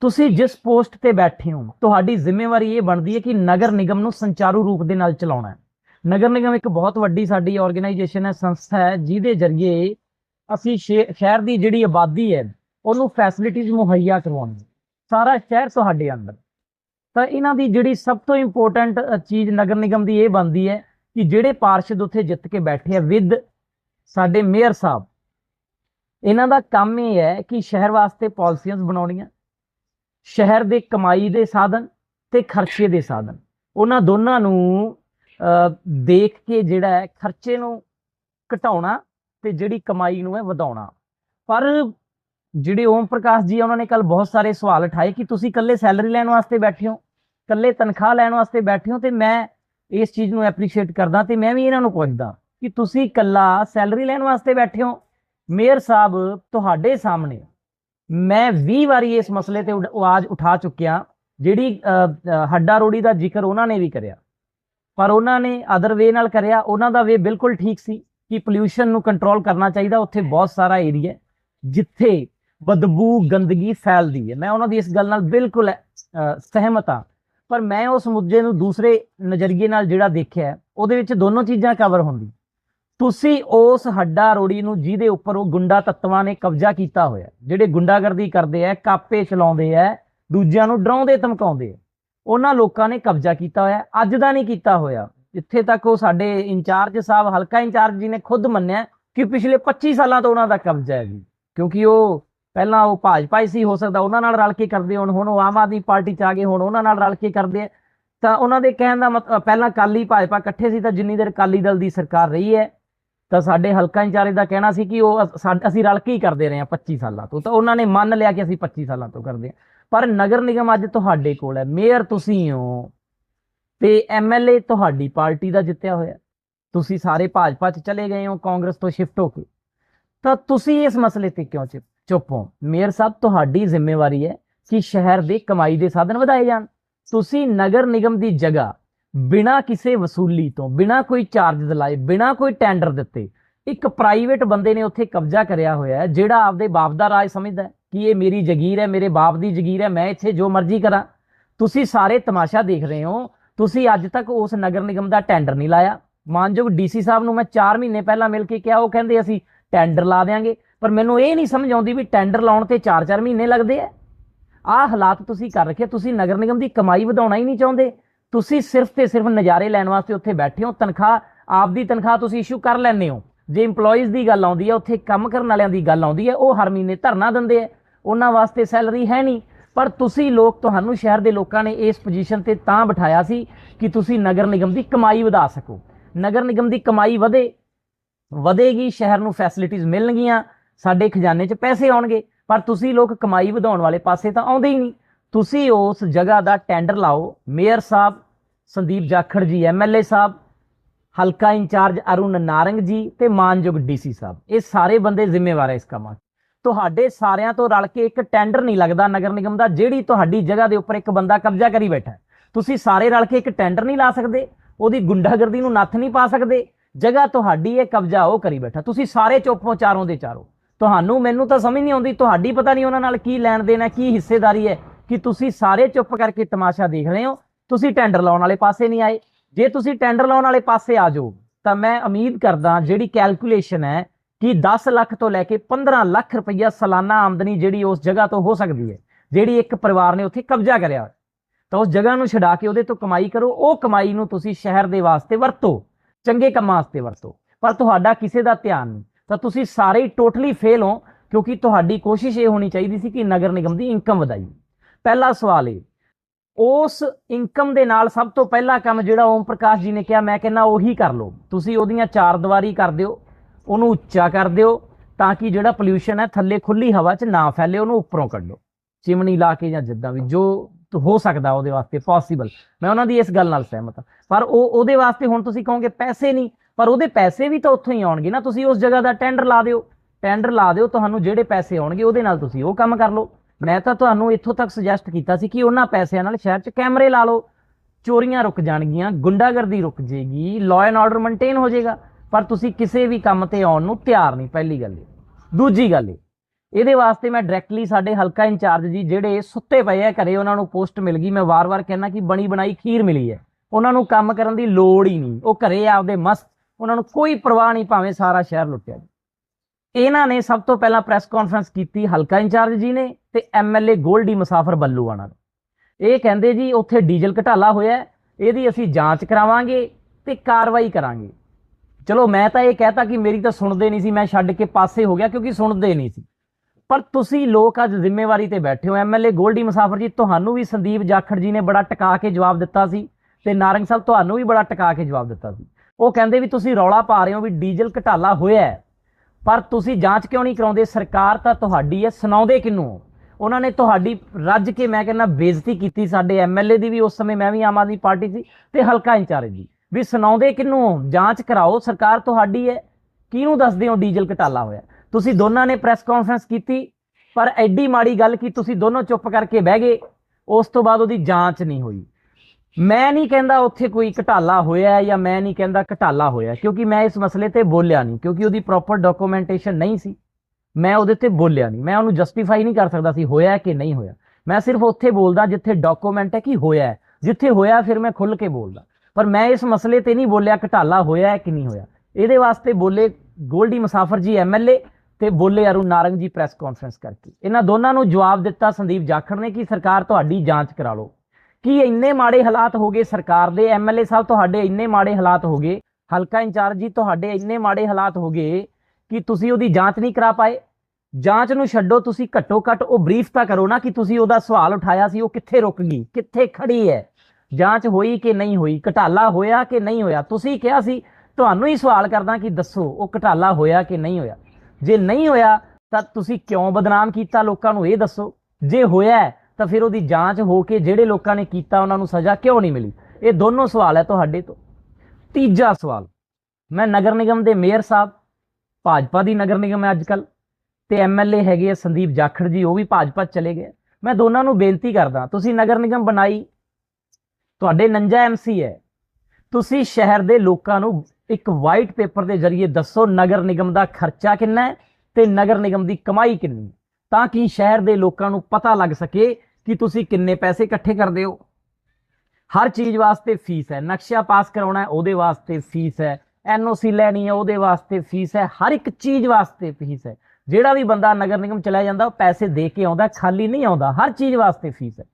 ਤੁਸੀਂ ਜਿਸ ਪੋਸਟ ਤੇ ਬੈਠੇ ਹੋ, ਤੁਹਾਡੀ ਜ਼ਿੰਮੇਵਾਰੀ ਇਹ ਬਣਦੀ ਹੈ ਕਿ ਨਗਰ ਨਿਗਮ ਨੂੰ ਸੰਚਾਰੂ ਰੂਪ ਦੇ ਨਾਲ ਚਲਾਉਣਾ ਹੈ। ਨਗਰ ਨਿਗਮ ਇੱਕ ਬਹੁਤ ਵੱਡੀ ਸਾਡੀ ਆਰਗੇਨਾਈਜੇਸ਼ਨ ਹੈ, ਸੰਸਥਾ ਹੈ, ਜਿਹਦੇ ਜ਼ਰੀਏ ਅਸੀਂ ਸ਼ੇ- ਸ਼ਹਿਰ ਦੀ ਜਿਹੜੀ ਆਬਾਦੀ ਹੈ, ਉਹਨੂੰ ਫੈਸਿਲਿਟੀਜ਼ ਮੁਹੱਈਆ ਕਰਵਾਉਣੀ ਸਾਰਾ ਸ਼ਹਿਰ ਤੁਹਾਡੇ ਅੰਦਰ। ਤਾਂ ਇਹਨਾਂ ਦੀ ਜਿਹੜੀ ਸਭ ਤੋਂ ਇੰਪੋਰਟੈਂਟ ਚੀਜ਼ ਨਗਰ ਨਿਗਮ ਦੀ ਇਹ ਬਣਦੀ ਹੈ ਕਿ ਜਿਹੜੇ ਪਾਰਸ਼ਦ ਉੱਥੇ ਜਿੱਤ ਕੇ ਬੈਠੇ ਆ ਵਿਦ ਸਾਡੇ ਮੇਅਰ ਸਾਹਿਬ, ਇਹਨਾਂ ਦਾ ਕੰਮ ਇਹ ਹੈ ਕਿ ਸ਼ਹਿਰ ਵਾਸਤੇ ਪਾਲਿਸੀਆਂ ਬਣਾਉਣੀਆਂ, ਸ਼ਹਿਰ ਦੇ ਕਮਾਈ ਦੇ ਸਾਧਨ ਤੇ ਖਰਚੇ ਦੇ ਸਾਧਨ। ਉਹਨਾਂ ਦੋਨਾਂ ਨੂੰ ਦੇਖ ਕੇ ਜਿਹੜਾ ਹੈ ਖਰਚੇ ਨੂੰ ਘਟਾਉਣਾ ਤੇ ਜਿਹੜੀ ਕਮਾਈ ਨੂੰ ਹੈ ਵਧਾਉਣਾ। ਪਰ ਜਿਹੜੇ ਓਮ ਪ੍ਰਕਾਸ਼ ਜੀ ਉਹਨਾਂ ਨੇ ਕੱਲ ਬਹੁਤ ਸਾਰੇ ਸਵਾਲ ਉਠਾਏ ਕਿ ਤੁਸੀਂ ਇਕੱਲੇ ਸੈਲਰੀ ਲੈਣ ਵਾਸਤੇ ਬੈਠੇ ਹੋ, ਇਕੱਲੇ ਤਨਖਾਹ ਲੈਣ ਵਾਸਤੇ ਬੈਠੇ ਹੋ ਤੇ ਮੈਂ ਇਸ ਚੀਜ਼ ਨੂੰ ਐਪਰੀਸ਼ੀਏਟ ਕਰਦਾ ਤੇ ਮੈਂ ਵੀ ਇਹਨਾਂ ਨੂੰ ਪੁੱਛਦਾ ਕਿ ਤੁਸੀਂ ਇਕੱਲਾ ਸੈਲਰੀ ਲੈਣ ਵਾਸਤੇ ਬੈਠੇ ਹੋ? ਮੇਅਰ ਸਾਹਿਬ ਤੁਹਾਡੇ ਸਾਹਮਣੇ ਮੈਂ 20 ਵਾਰੀ ਇਸ ਮਸਲੇ ਤੇ ਆਵਾਜ਼ ਉਠਾ ਚੁੱਕਿਆ, ਜਿਹੜੀ ਹੱਡਾ ਰੋੜੀ ਦਾ ਜ਼ਿਕਰ ਉਹਨਾਂ ਨੇ ਵੀ ਕਰਿਆ। ਪਰ ਉਹਨਾਂ ਨੇ ਅਦਰ ਵੇ ਨਾਲ ਕਰਿਆ, ਉਹਨਾਂ ਦਾ ਵੇ ਬਿਲਕੁਲ ਠੀਕ ਸੀ ਕਿ ਪੋਲਿਊਸ਼ਨ ਨੂੰ ਕੰਟਰੋਲ ਕਰਨਾ ਚਾਹੀਦਾ, ਉੱਥੇ ਬਹੁਤ ਸਾਰਾ ਏਰੀਆ ਜਿੱਥੇ ਬਦਬੂ ਗੰਦਗੀ ਫੈਲਦੀ ਹੈ। ਮੈਂ ਉਹਨਾਂ ਦੀ ਇਸ ਗੱਲ ਨਾਲ ਬਿਲਕੁਲ ਸਹਿਮਤ ਹਾਂ। ਪਰ ਮੈਂ ਉਸ ਮੁੱਦੇ ਨੂੰ ਦੂਸਰੇ ਨਜ਼ਰੀਏ ਨਾਲ ਜਿਹੜਾ ਦੇਖਿਆ ਉਹਦੇ ਵਿੱਚ ਦੋਨੋਂ ਚੀਜ਼ਾਂ ਕਵਰ ਹੁੰਦੀ। ਤੁਸੀਂ ਉਸ ਹੱਡਾ ਰੋੜੀ ਨੂੰ ਜਿਹਦੇ ਉੱਪਰ ਉਹ ਗੁੰਡਾ ਤੱਤਵਾਂ ਨੇ ਕਬਜ਼ਾ ਕੀਤਾ ਹੋਇਆ ਜਿਹੜੇ ਗੁੰਡਾਗਰਦੀ ਕਰਦੇ ਆ ਕਾਪੇ ਚਲਾਉਂਦੇ ਆ ਦੂਜਿਆਂ ਨੂੰ ਡਰਾਉਂਦੇ, ਧਮਕਾਉਂਦੇ ਆ ਉਹਨਾਂ ਲੋਕਾਂ ਨੇ ਕਬਜ਼ਾ ਕੀਤਾ ਹੋਇਆ ਅੱਜ ਦਾ ਨਹੀਂ ਕੀਤਾ ਹੋਇਆ। ਜਿੱਥੇ ਤੱਕ ਉਹ ਸਾਡੇ ਇੰਚਾਰਜ ਸਾਹਿਬ, ਹਲਕਾ ਇੰਚਾਰਜ ਜੀ ਨੇ ਖੁਦ ਮੰਨਿਆ ਕਿ ਪਿਛਲੇ 25 ਸਾਲਾਂ ਤੋਂ ਉਹਨਾਂ ਦਾ ਕਬਜ਼ਾ ਹੈ ਜੀ, ਕਿਉਂਕਿ ਉਹ ਪਹਿਲਾਂ ਉਹ ਭਾਜਪਾ ਹੀ ਸੀ, ਹੋ ਸਕਦਾ ਉਹਨਾਂ ਨਾਲ ਰਲ ਕੇ ਕਰਦੇ ਹੋਣ, ਹੁਣ ਉਹ ਆਮ ਆਦਮੀ ਪਾਰਟੀ ਚ ਆ ਗਏ, ਹੁਣ ਉਹਨਾਂ ਨਾਲ ਰਲ ਕੇ ਕਰਦੇ ਆ। ਤਾਂ ਉਹਨਾਂ ਦੇ ਕਹਿਣ ਦਾ ਮਤਲਬ ਪਹਿਲਾਂ ਕਾਲੀ ਭਾਜਪਾ ਇਕੱਠੇ ਸੀ, ਤਾਂ ਜਿੰਨੀ ਦੇਰ ਕਾਲੀ ਦਲ ਦੀ ਸਰਕਾਰ ਰਹੀ ਹੈ, ਤਾਂ ਸਾਡੇ ਹਲਕਾ ਇੰਚਾਰਜ ਦਾ ਕਹਿਣਾ ਸੀ ਕਿ ਉਹ ਅਸ- ਅਸੀਂ ਰਲ ਕੇ ਹੀ ਕਰਦੇ ਰਹੇ ਹਾਂ 25 ਸਾਲਾਂ ਤੋਂ, ਤਾਂ ਉਹਨਾਂ ਨੇ ਮੰਨ ਲਿਆ ਕਿ ਅਸੀਂ 25 ਸਾਲਾਂ ਤੋਂ ਕਰਦੇ ਹਾਂ। ਪਰ ਨਗਰ ਨਿਗਮ ਅੱਜ ਤੁਹਾਡੇ ਕੋਲ ਹੈ, ਮੇਅਰ ਤੁਸੀਂ ਹੋ, ਤੇ ਐਮਐਲਏ ਤੁਹਾਡੀ ਪਾਰਟੀ ਦਾ ਜਿੱਤਿਆ ਹੋਇਆ। ਤੁਸੀਂ ਸਾਰੇ ਭਾਜਪਾ 'ਚ ਚਲੇ ਗਏ ਹੋ, ਕਾਂਗਰਸ ਤੋਂ ਸ਼ਿਫਟ ਹੋ ਕੇ। ਤਾਂ ਤੁਸੀਂ ਇਸ ਮਸਲੇ ਤੇ ਕਿਉਂ ਚਿਪ ਚੁੱਪ ਹੋ। ਮੇਅਰ ਸਾਹਿਬ, ਤੁਹਾਡੀ ਜ਼ਿੰਮੇਵਾਰੀ ਹੈ ਕਿ ਸ਼ਹਿਰ ਦੇ ਕਮਾਈ ਦੇ ਸਾਧਨ ਵਧਾਏ ਜਾਣ। ਤੁਸੀਂ ਨਗਰ ਨਿਗਮ ਦੀ ਜਗ੍ਹਾ ਬਿਨਾਂ ਕਿਸੇ ਵਸੂਲੀ ਤੋਂ, ਬਿਨਾਂ ਕੋਈ ਚਾਰਜ ਲਾਏ ਬਿਨਾਂ ਕੋਈ ਟੈਂਡਰ ਦਿੱਤੇ, ਇੱਕ ਪ੍ਰਾਈਵੇਟ ਬੰਦੇ ਨੇ ਉੱਥੇ ਕਬਜ਼ਾ ਕਰਿਆ ਹੋਇਆ ਹੈ, ਜਿਹੜਾ ਆਪਦੇ ਬਾਪ ਦਾ ਰਾਜ ਸਮਝਦਾ ਹੈ ਕਿ ਇਹ ਮੇਰੀ ਜ਼ਗੀਰ ਹੈ, ਮੇਰੇ ਬਾਪ ਦੀ ਜ਼ਗੀਰ ਹੈ, ਮੈਂ ਇੱਥੇ ਜੋ ਮਰਜ਼ੀ ਕਰਾਂ। ਤੁਸੀਂ ਸਾਰੇ ਤਮਾਸ਼ਾ ਦੇਖ ਰਹੇ ਹੋ। ਤੁਸੀਂ ਅੱਜ ਤੱਕ ਉਸ ਨਗਰ ਨਿਗਮ ਦਾ ਟੈਂਡਰ ਨਹੀਂ ਲਾਇਆ। ਮਾਨਯੋਗ ਡੀਸੀ ਸਾਹਿਬ ਨੂੰ ਮੈਂ 4 ਮਹੀਨੇ ਪਹਿਲਾਂ ਮਿਲ ਕੇ ਕਿਹਾ, ਉਹ ਕਹਿੰਦੇ ਅਸੀਂ ਟੈਂਡਰ ਲਾ ਦੇਾਂਗੇ ਪਰ ਮੈਨੂੰ ਇਹ ਨਹੀਂ ਸਮਝ ਆਉਂਦੀ ਵੀ ਟੈਂਡਰ ਲਾਉਣ ਤੇ 4-4 ਮਹੀਨੇ ਲੱਗਦੇ ਆ। ਆਹ ਹਾਲਾਤ ਤੁਸੀਂ ਕਰ ਰੱਖੇ, ਤੁਸੀਂ ਨਗਰ ਨਿਗਮ ਦੀ ਕਮਾਈ ਵਧਾਉਣਾ ਹੀ ਨਹੀਂ ਚਾਹੁੰਦੇ। ਤੁਸੀਂ ਸਿਰਫ ਤੇ ਸਿਰਫ ਨਜ਼ਾਰੇ ਲੈਣ ਵਾਸਤੇ ਉੱਥੇ ਬੈਠੇ ਹੋ, ਤਨਖਾਹ, ਆਪਦੀ ਤਨਖਾਹ ਤੁਸੀਂ ਇਸ਼ੂ ਕਰ ਲੈਂਦੇ ਹੋ। ਜੇ EMPLOYEES ਦੀ ਗੱਲ ਆਉਂਦੀ ਹੈ ਉੱਥੇ ਕੰਮ ਕਰਨ ਵਾਲਿਆਂ ਦੀ ਗੱਲ ਆਉਂਦੀ ਹੈ ਉਹ ਹਰ ਮਹੀਨੇ ਧਰਨਾ ਦਿੰਦੇ ਆ। ਉਹਨਾਂ ਵਾਸਤੇ ਸੈਲਰੀ ਹੈ ਨਹੀਂ। ਪਰ ਤੁਸੀਂ ਲੋਕ, ਤੁਹਾਨੂੰ ਸ਼ਹਿਰ ਦੇ ਲੋਕਾਂ ਨੇ ਇਸ ਪੋਜੀਸ਼ਨ ਤੇ ਤਾਂ ਬਿਠਾਇਆ ਸੀ ਕਿ ਤੁਸੀਂ ਨਗਰ ਨਿਗਮ ਦੀ ਕਮਾਈ ਵਧਾ ਸਕੋ। ਨਗਰ ਨਿਗਮ ਦੀ ਕਮਾਈ ਵਧੇ ਵਧੇਗੀ, ਸ਼ਹਿਰ ਨੂੰ ਫੈਸਿਲਿਟੀਆਂ ਮਿਲਣਗੀਆਂ, ਸਾਡੇ ਖਜ਼ਾਨੇ 'ਚ ਪੈਸੇ ਆਉਣਗੇ, ਪਰ ਤੁਸੀਂ ਲੋਕ ਕਮਾਈ ਵਧਾਉਣ ਵਾਲੇ ਪਾਸੇ ਤਾਂ ਆਉਂਦੇ ਹੀ ਨਹੀਂ। ਤੁਸੀਂ ਉਸ ਜਗ੍ਹਾ ਦਾ ਟੈਂਡਰ ਲਾਓ, ਮੇਅਰ ਸਾਹਿਬ, ਸੰਦੀਪ ਜਾਖੜ ਜੀ ਐਮਐਲਏ ਸਾਹਿਬ, ਹਲਕਾ ਇੰਚਾਰਜ ਅਰੁਣ ਨਾਰੰਗ ਜੀ ਤੇ ਮਾਨਯੋਗ ਡੀਸੀ ਸਾਹਿਬ। ਇਹ ਸਾਰੇ ਬੰਦੇ ਜ਼ਿੰਮੇਵਾਰ ਹੈ ਇਸ ਕੰਮਾਂ 'ਚ। ਤੁਹਾਡੇ ਸਾਰਿਆਂ ਤੋਂ ਰਲ ਕੇ ਇੱਕ ਟੈਂਡਰ ਨਹੀਂ ਲੱਗਦਾ ਨਗਰ ਨਿਗਮ ਦਾ, ਜਿਹੜੀ ਤੁਹਾਡੀ ਜਗ੍ਹਾ ਦੇ ਉੱਪਰ ਇੱਕ ਬੰਦਾ ਕਬਜ਼ਾ ਕਰੀ ਬੈਠਾ ਤੁਸੀਂ ਸਾਰੇ ਰਲ ਕੇ ਇੱਕ ਟੈਂਡਰ ਨਹੀਂ ਲਾ ਸਕਦੇ, ਉਹਦੀ ਗੁੰਡਾਗਰਦੀ ਨੂੰ ਨੱਥ ਨਹੀਂ ਪਾ ਸਕਦੇ ਜਗ੍ਹਾ ਤੁਹਾਡੀ ਹੈ ਕਬਜ਼ਾ ਉਹ ਕਰੀ ਬੈਠਾ। ਤੁਸੀਂ ਸਾਰੇ ਚੁੱਪ ਚਾਰੋਂ ਦੇ ਚਾਰੋਂ। ਤੁਹਾਨੂੰ ਮੈਨੂੰ ਤਾਂ ਸਮਝ ਨਹੀਂ ਆਉਂਦੀ, ਤੁਹਾਡੀ ਪਤਾ ਨਹੀਂ ਉਹਨਾਂ ਨਾਲ ਕੀ ਲੈਣ ਦੇਣ ਹੈ, ਕੀ ਹਿੱਸੇਦਾਰੀ ਹੈ, ਕਿ ਤੁਸੀਂ ਸਾਰੇ ਚੁੱਪ ਕਰਕੇ ਤਮਾਸ਼ਾ ਦੇਖ ਰਹੇ ਹੋ। ਤੁਸੀਂ ਟੈਂਡਰ ਲਾਉਣ ਵਾਲੇ ਪਾਸੇ ਨਹੀਂ ਆਏ। ਜੇ ਤੁਸੀਂ ਟੈਂਡਰ ਲਾਉਣ ਵਾਲੇ ਪਾਸੇ ਆ ਜਾਓ, ਤਾਂ ਮੈਂ ਉਮੀਦ ਕਰਦਾ ਜਿਹੜੀ ਕੈਲਕੂਲੇਸ਼ਨ ਹੈ ਕਿ 10 ਲੱਖ ਤੋਂ ਲੈ ਕੇ 15 ਲੱਖ ਰੁਪਈਆ ਸਾਲਾਨਾ ਆਮਦਨੀ ਜਿਹੜੀ ਉਸ ਜਗ੍ਹਾ ਤੋਂ ਹੋ ਸਕਦੀ ਹੈ, ਜਿਹੜੀ ਇੱਕ ਪਰਿਵਾਰ ਨੇ ਉੱਥੇ ਕਬਜ਼ਾ ਕਰਿਆ ਹੋਇਆ। ਤਾਂ ਉਸ ਜਗ੍ਹਾ ਨੂੰ ਛਡਾ ਕੇ ਉਹਦੇ ਤੋਂ ਕਮਾਈ ਕਰੋ। ਉਹ ਕਮਾਈ ਨੂੰ ਤੁਸੀਂ ਸ਼ਹਿਰ ਦੇ ਵਾਸਤੇ ਵਰਤੋ। ਚੰਗੇ ਕੰਮਾਂ ਵਾਸਤੇ ਵਰਤੋ। ਪਰ ਤੁਹਾਡਾ ਕਿਸੇ ਦਾ ਧਿਆਨ ਨਹੀਂ। ਤਾਂ ਤੁਸੀਂ ਸਾਰੇ ਹੀ ਟੋਟਲੀ ਫੇਲ ਹੋ, ਕਿਉਂਕਿ ਤੁਹਾਡੀ ਕੋਸ਼ਿਸ਼ ਇਹ ਹੋਣੀ ਚਾਹੀਦੀ ਸੀ ਕਿ ਨਗਰ ਨਿਗਮ ਦੀ ਇਨਕਮ ਵਧਾਈ। ਪਹਿਲਾ ਸਵਾਲ ਇਹ, ਉਸ ਇਨਕਮ ਦੇ ਨਾਲ ਸਭ ਤੋਂ ਪਹਿਲਾ ਕੰਮ ਜਿਹੜਾ ਓਮ ਪ੍ਰਕਾਸ਼ ਜੀ ਨੇ ਕਿਹਾ, ਮੈਂ ਕਹਿੰਦਾ ਉਹੀ ਕਰ ਲਓ। ਤੁਸੀਂ ਉਹਦੀਆਂ ਚਾਰ ਦੀਵਾਰੀ ਕਰ ਦਿਓ, ਉਹਨੂੰ ਉੱਚਾ ਕਰ ਦਿਓ, ਤਾਂ ਕਿ ਜਿਹੜਾ ਪੋਲਿਊਸ਼ਨ ਹੈ ਥੱਲੇ ਖੁੱਲੀ ਹਵਾ 'ਚ ਨਾ ਫੈਲੇ, ਉਹਨੂੰ ਉੱਪਰੋਂ ਕੱਢੋ। ਚਿਮਨੀ ਲਾ ਕੇ ਜਾਂ ਜਿੱਦਾਂ ਵੀ, ਜੋ ਹੋ ਸਕਦਾ ਉਹਦੇ ਵਾਸਤੇ ਪੋਸੀਬਲ ਮੈਂ ਉਹਨਾਂ ਦੀ ਇਸ ਗੱਲ ਨਾਲ ਸਹਿਮਤ ਹਾਂ। ਪਰ ਉਹ, ਉਹਦੇ ਵਾਸਤੇ ਹੁਣ ਤੁਸੀਂ ਕਹੋਗੇ ਪੈਸੇ ਨਹੀਂ, ਪਰ ਉਹਦੇ ਪੈਸੇ ਵੀ ਤਾਂ ਉੱਥੋਂ ਹੀ ਆਉਣਗੇ ਨਾ। ਤੁਸੀਂ ਉਸ ਜਗ੍ਹਾ ਦਾ ਟੈਂਡਰ ਲਾ ਦਿਓ। ਟੈਂਡਰ ਲਾ ਦਿਓ, ਤੁਹਾਨੂੰ ਜਿਹੜੇ ਪੈਸੇ ਆਉਣਗੇ ਉਹਦੇ ਨਾਲ ਤੁਸੀਂ ਉਹ ਕੰਮ ਕਰ ਲਓ। ਮੈਂ ਤਾਂ ਤੁਹਾਨੂੰ ਇੱਥੋਂ ਤੱਕ ਸੁਜੈਸਟ ਕੀਤਾ ਸੀ ਕਿ ਉਹਨਾਂ ਪੈਸਿਆਂ ਨਾਲ ਸ਼ਹਿਰ 'ਚ ਕੈਮਰੇ ਲਾ ਲਓ। ਚੋਰੀਆਂ ਰੁਕ ਜਾਣਗੀਆਂ, ਗੁੰਡਾਗਰਦੀ ਰੁਕ ਜੇਗੀ ਲਾਅ ਐਂਡ ਆਰਡਰ ਮੇਨਟੇਨ ਹੋ ਜਾਏਗਾ। ਪਰ ਤੁਸੀਂ ਕਿਸੇ ਵੀ ਕੰਮ ਤੇ ਆਉਣ ਨੂੰ ਤਿਆਰ ਨਹੀਂ, ਪਹਿਲੀ ਗੱਲ ਇਹ। ਦੂਜੀ ਗੱਲ ਇਹ ਇਹਦੇ ਵਾਸਤੇ ਮੈਂ ਡਾਇਰੈਕਟਲੀ ਸਾਡੇ ਹਲਕਾ ਇੰਚਾਰਜ ਜੀ ਜਿਹੜੇ ਸੁੱਤੇ ਪਏ ਆ ਘਰੇ, ਉਹਨਾਂ ਨੂੰ ਪੋਸਟ ਮਿਲ ਗਈ। ਮੈਂ ਵਾਰ-ਵਾਰ ਕਹਿੰਦਾ ਕਿ ਬਣੀ ਬਣਾਈ ਖੀਰ ਮਿਲੀ ਹੈ। ਉਹਨਾਂ ਨੂੰ ਕੰਮ ਕਰਨ ਦੀ ਲੋੜ ਹੀ ਨਹੀਂ। ਉਹ ਘਰੇ ਆਪਦੇ ਮਸਤ। ਉਹਨਾਂ ਨੂੰ ਕੋਈ ਪਰਵਾਹ ਨਹੀਂ ਭਾਵੇਂ ਸਾਰਾ ਸ਼ਹਿਰ ਲੁੱਟਿਆ ਜਾਏ। ਇਹਨਾਂ ਨੇ ਸਭ ਤੋਂ ਪਹਿਲਾਂ ਪ੍ਰੈਸ ਕਾਨਫਰੰਸ ਕੀਤੀ ਹਲਕਾ ਇੰਚਾਰਜ ਜੀ ਨੇ ਤੇ ਐਮਐਲਏ ਗੋਲਡੀ ਮੁਸਾਫਰ ਬੱਲੂਆਣਾ ਨੇ। ਇਹ ਕਹਿੰਦੇ ਜੀ, ਉੱਥੇ ਡੀਜ਼ਲ ਘਟਾਲਾ ਹੋਇਆ ਇਹਦੀ ਅਸੀਂ ਜਾਂਚ ਕਰਾਵਾਂਗੇ ਤੇ ਕਾਰਵਾਈ ਕਰਾਂਗੇ। ਚਲੋ, ਮੈਂ ਤਾਂ ਇਹ ਕਹਿਤਾ ਕਿ ਮੇਰੀ ਤਾਂ ਸੁਣਦੇ ਨਹੀਂ ਸੀ। ਮੈਂ ਛੱਡ ਕੇ ਪਾਸੇ ਹੋ ਗਿਆ ਕਿਉਂਕਿ ਸੁਣਦੇ ਨਹੀਂ ਸੀ। ਪਰ ਤੁਸੀਂ ਲੋਕ ਅੱਜ ਜ਼ਿੰਮੇਵਾਰੀ ਤੇ ਬੈਠੇ ਹੋ। ਐਮਐਲਏ ਗੋਲਡੀ ਮੁਸਾਫਰ ਜੀ, ਤੁਹਾਨੂੰ ਵੀ ਸੰਦੀਪ ਜਾਖੜ ਜੀ ਨੇ ਬੜਾ ਟਿਕਾ ਕੇ ਜਵਾਬ ਦਿੱਤਾ ਸੀ ਤੇ ਨਾਰੰਗ ਸਾਹਿਬ ਤੁਹਾਨੂੰ ਵੀ ਬੜਾ ਟਿਕਾ ਕੇ ਜਵਾਬ ਦਿੱਤਾ ਸੀ। ਉਹ ਕਹਿੰਦੇ ਵੀ ਤੁਸੀਂ ਰੌਲਾ ਪਾ ਰਹੇ ਹੋ ਵੀ ਡੀਜ਼ਲ ਘਟਾਲਾ ਹੋਇਆ ਪਰ ਤੁਸੀਂ ਜਾਂਚ ਕਿਉਂ ਨਹੀਂ ਕਰਾਉਂਦੇ? ਸਰਕਾਰ ਤਾਂ ਤੁਹਾਡੀ ਹੈ, ਸੁਣਾਉਂਦੇ ਕਿਨੂੰ ਹੋ? ਉਹਨਾਂ ਨੇ ਤੁਹਾਡੀ ਰੱਜ ਕੇ ਮੈਂ ਕਹਿੰਦਾ ਬੇਇੱਜ਼ਤੀ ਕੀਤੀ ਸਾਡੇ ਐਮਐਲਏ ਦੀ ਵੀ, ਉਸ ਸਮੇਂ ਮੈਂ ਵੀ ਆਮ ਆਦਮੀ ਪਾਰਟੀ ਸੀ ਤੇ ਹਲਕਾ ਇੰਚਾਰਜ ਦੀ ਵੀ ਸੁਣਾਉਂਦੇ ਕਿਨੂੰ ਹੋ? ਜਾਂਚ ਕਰਾਓ, ਸਰਕਾਰ ਤੁਹਾਡੀ ਹੈ। ਕਿਹਨੂੰ ਦੱਸਦੇ ਹੋ ਡੀਜ਼ਲ ਘਟਾਲਾ ਹੋਇਆ? ਤੁਸੀਂ ਦੋਨਾਂ ਨੇ ਪ੍ਰੈਸ ਕਾਨਫਰੰਸ ਕੀਤੀ, ਪਰ ਐਡੀ ਮਾੜੀ ਗੱਲ ਕਿ ਤੁਸੀਂ ਦੋਨੋਂ ਚੁੱਪ ਕਰਕੇ ਬਹਿ ਗਏ, ਉਸ ਤੋਂ ਬਾਅਦ ਉਹਦੀ ਜਾਂਚ ਨਹੀਂ ਹੋਈ। ਮੈਂ ਨਹੀਂ ਕਹਿੰਦਾ ਉੱਥੇ ਕੋਈ ਘਟਾਲਾ ਹੋਇਆ ਜਾਂ ਮੈਂ ਨਹੀਂ ਕਹਿੰਦਾ ਘਟਾਲਾ ਹੋਇਆ, ਕਿਉਂਕਿ ਮੈਂ ਇਸ ਮਸਲੇ ਤੇ ਬੋਲਿਆ ਨਹੀਂ, ਕਿਉਂਕਿ ਉਹਦੀ ਪ੍ਰੋਪਰ ਡਾਕੂਮੈਂਟੇਸ਼ਨ ਨਹੀਂ ਸੀ। ਮੈਂ ਉਹਦੇ ਤੇ ਬੋਲਿਆ ਨਹੀਂ, ਮੈਂ ਉਹਨੂੰ ਜਸਟੀਫਾਈ ਨਹੀਂ ਕਰ ਸਕਦਾ ਸੀ ਹੋਇਆ ਕਿ ਨਹੀਂ ਹੋਇਆ। ਮੈਂ ਸਿਰਫ ਉੱਥੇ ਬੋਲਦਾ ਜਿੱਥੇ ਡਾਕੂਮੈਂਟ ਹੈ ਕਿ ਹੋਇਆ ਜਿੱਥੇ ਹੋਇਆ ਫਿਰ ਮੈਂ ਖੁੱਲ ਕੇ ਬੋਲਦਾ। ਪਰ ਮੈਂ ਇਸ ਮਸਲੇ ਤੇ ਨਹੀਂ ਬੋਲਿਆ ਘਟਾਲਾ ਹੋਇਆ ਕਿ ਨਹੀਂ ਹੋਇਆ। ਇਹਦੇ ਵਾਸਤੇ ਬੋਲੇ ਗੋਲਡੀ ਮੁਸਾਫਰ ਜੀ ਐਮਐਲਏ ਤੇ ਬੋਲੇ ਅਰੁਣ ਨਾਰੰਗ ਜੀ ਪ੍ਰੈਸ ਕਾਨਫਰੰਸ ਕਰਕੇ। ਇਹਨਾਂ ਦੋਨਾਂ ਨੂੰ ਜਵਾਬ ਦਿੱਤਾ ਸੰਦੀਪ ਜਾਖੜ ਨੇ ਕਿ ਸਰਕਾਰ ਤੁਹਾਡੀ ਜਾਂਚ ਕਰਾ ਲਓ। ਕੀ ਇੰਨੇ ਮਾੜੇ ਹਾਲਾਤ ਹੋ ਗਏ ਸਰਕਾਰ ਦੇ? ਐਮਐਲਏ ਸਾਹਿਬ, ਤੁਹਾਡੇ ਇੰਨੇ ਮਾੜੇ ਹਾਲਾਤ ਹੋ ਗਏ। ਹਲਕਾ ਇੰਚਾਰਜ ਜੀ, ਤੁਹਾਡੇ ਇੰਨੇ ਮਾੜੇ ਹਾਲਾਤ ਹੋ ਗਏ ਕਿ ਤੁਸੀਂ ਉਹਦੀ ਜਾਂਚ ਨਹੀਂ ਕਰਾ ਪਾਏ। ਜਾਂਚ ਨੂੰ ਛੱਡੋ, ਤੁਸੀਂ ਘੱਟੋ ਘੱਟ ਉਹ ਬਰੀਫ ਤਾਂ ਕਰੋ ਨਾ ਕਿ ਤੁਸੀਂ ਉਹਦਾ ਸਵਾਲ ਉਠਾਇਆ ਸੀ, ਉਹ ਕਿੱਥੇ ਰੁਕ ਗਈ, ਕਿੱਥੇ ਖੜੀ ਹੈ? ਜਾਂਚ ਹੋਈ ਕਿ ਨਹੀਂ ਹੋਈ? ਘਟਾਲਾ ਹੋਇਆ ਕਿ ਨਹੀਂ ਹੋਇਆ? ਤੁਸੀਂ ਕਿਹਾ ਸੀ, ਤੁਹਾਨੂੰ ਹੀ ਸਵਾਲ ਕਰਦਾ ਕਿ ਦੱਸੋ, ਉਹ ਘਟਾਲਾ ਹੋਇਆ ਕਿ ਨਹੀਂ ਹੋਇਆ? ਜੇ ਨਹੀਂ ਹੋਇਆ, ਤਾਂ ਤੁਸੀਂ ਕਿਉਂ ਬਦਨਾਮ ਕੀਤਾ ਲੋਕਾਂ ਨੂੰ ਇਹ ਦੱਸੋ। ਜੇ ਹੋਇਆ ਤਾਂ ਫਿਰ ਉਹਦੀ ਜਾਂਚ ਹੋ ਕੇ ਜਿਹੜੇ ਲੋਕਾਂ ਨੇ ਕੀਤਾ, ਉਹਨਾਂ ਨੂੰ ਸਜ਼ਾ ਕਿਉਂ ਨਹੀਂ ਮਿਲੀ? ਇਹ ਦੋਨੋਂ ਸਵਾਲ ਹੈ ਤੁਹਾਡੇ ਤੋਂ। ਤੀਜਾ ਸਵਾਲ, ਮੈਂ ਨਗਰ ਨਿਗਮ ਦੇ ਮੇਅਰ ਸਾਹਿਬ, ਭਾਜਪਾ ਦੀ ਨਗਰ ਨਿਗਮ ਹੈ ਅੱਜਕੱਲ ਤੇ ਐਮਐਲਏ ਹੈਗੇ ਆ ਸੰਦੀਪ ਜਾਖੜ ਜੀ, ਉਹ ਵੀ ਭਾਜਪਾ ਚਲੇ ਗਏ ਮੈਂ ਦੋਨਾਂ ਨੂੰ ਬੇਨਤੀ ਕਰਦਾ, ਤੁਸੀਂ ਨਗਰ ਨਿਗਮ ਬਣਾਈ, ਤੁਹਾਡੇ ਨੰਜਾ ਐਮਸੀ ਹੈ। ਤੁਸੀਂ ਸ਼ਹਿਰ ਦੇ ਲੋਕਾਂ ਨੂੰ ਇੱਕ ਵਾਈਟ ਪੇਪਰ ਦੇ ਜ਼ਰੀਏ ਦੱਸੋ ਨਗਰ ਨਿਗਮ ਦਾ ਖਰਚਾ ਕਿੰਨਾ ਹੈ ਤੇ ਨਗਰ ਨਿਗਮ ਦੀ ਕਮਾਈ ਕਿੰਨੀ ਹੈ? ਤਾਂ ਕਿ ਸ਼ਹਿਰ ਦੇ ਲੋਕਾਂ ਨੂੰ ਪਤਾ ਲੱਗ ਸਕੇ ਕਿ ਤੁਸੀਂ ਕਿੰਨੇ ਪੈਸੇ ਇਕੱਠੇ ਕਰਦੇ ਹੋ। ਹਰ ਚੀਜ਼ ਵਾਸਤੇ ਫੀਸ ਹੈ। ਨਕਸ਼ਾ ਪਾਸ ਕਰਾਉਣਾ ਹੈ, ਉਹਦੇ ਵਾਸਤੇ ਫੀਸ ਹੈ। ਐਨਓਸੀ ਲੈਣੀ ਹੈ, ਉਹਦੇ ਵਾਸਤੇ ਫੀਸ ਹੈ। ਹਰ ਇੱਕ ਚੀਜ਼ ਵਾਸਤੇ ਫੀਸ ਹੈ। ਜਿਹੜਾ ਵੀ ਬੰਦਾ ਨਗਰ ਨਿਗਮ ਚਲਾ ਜਾਂਦਾ, ਉਹ ਪੈਸੇ ਦੇ ਕੇ ਆਉਂਦਾ, ਖਾਲੀ ਨਹੀਂ ਆਉਂਦਾ। ਹਰ ਚੀਜ਼ ਵਾਸਤੇ ਫੀਸ ਹੈ।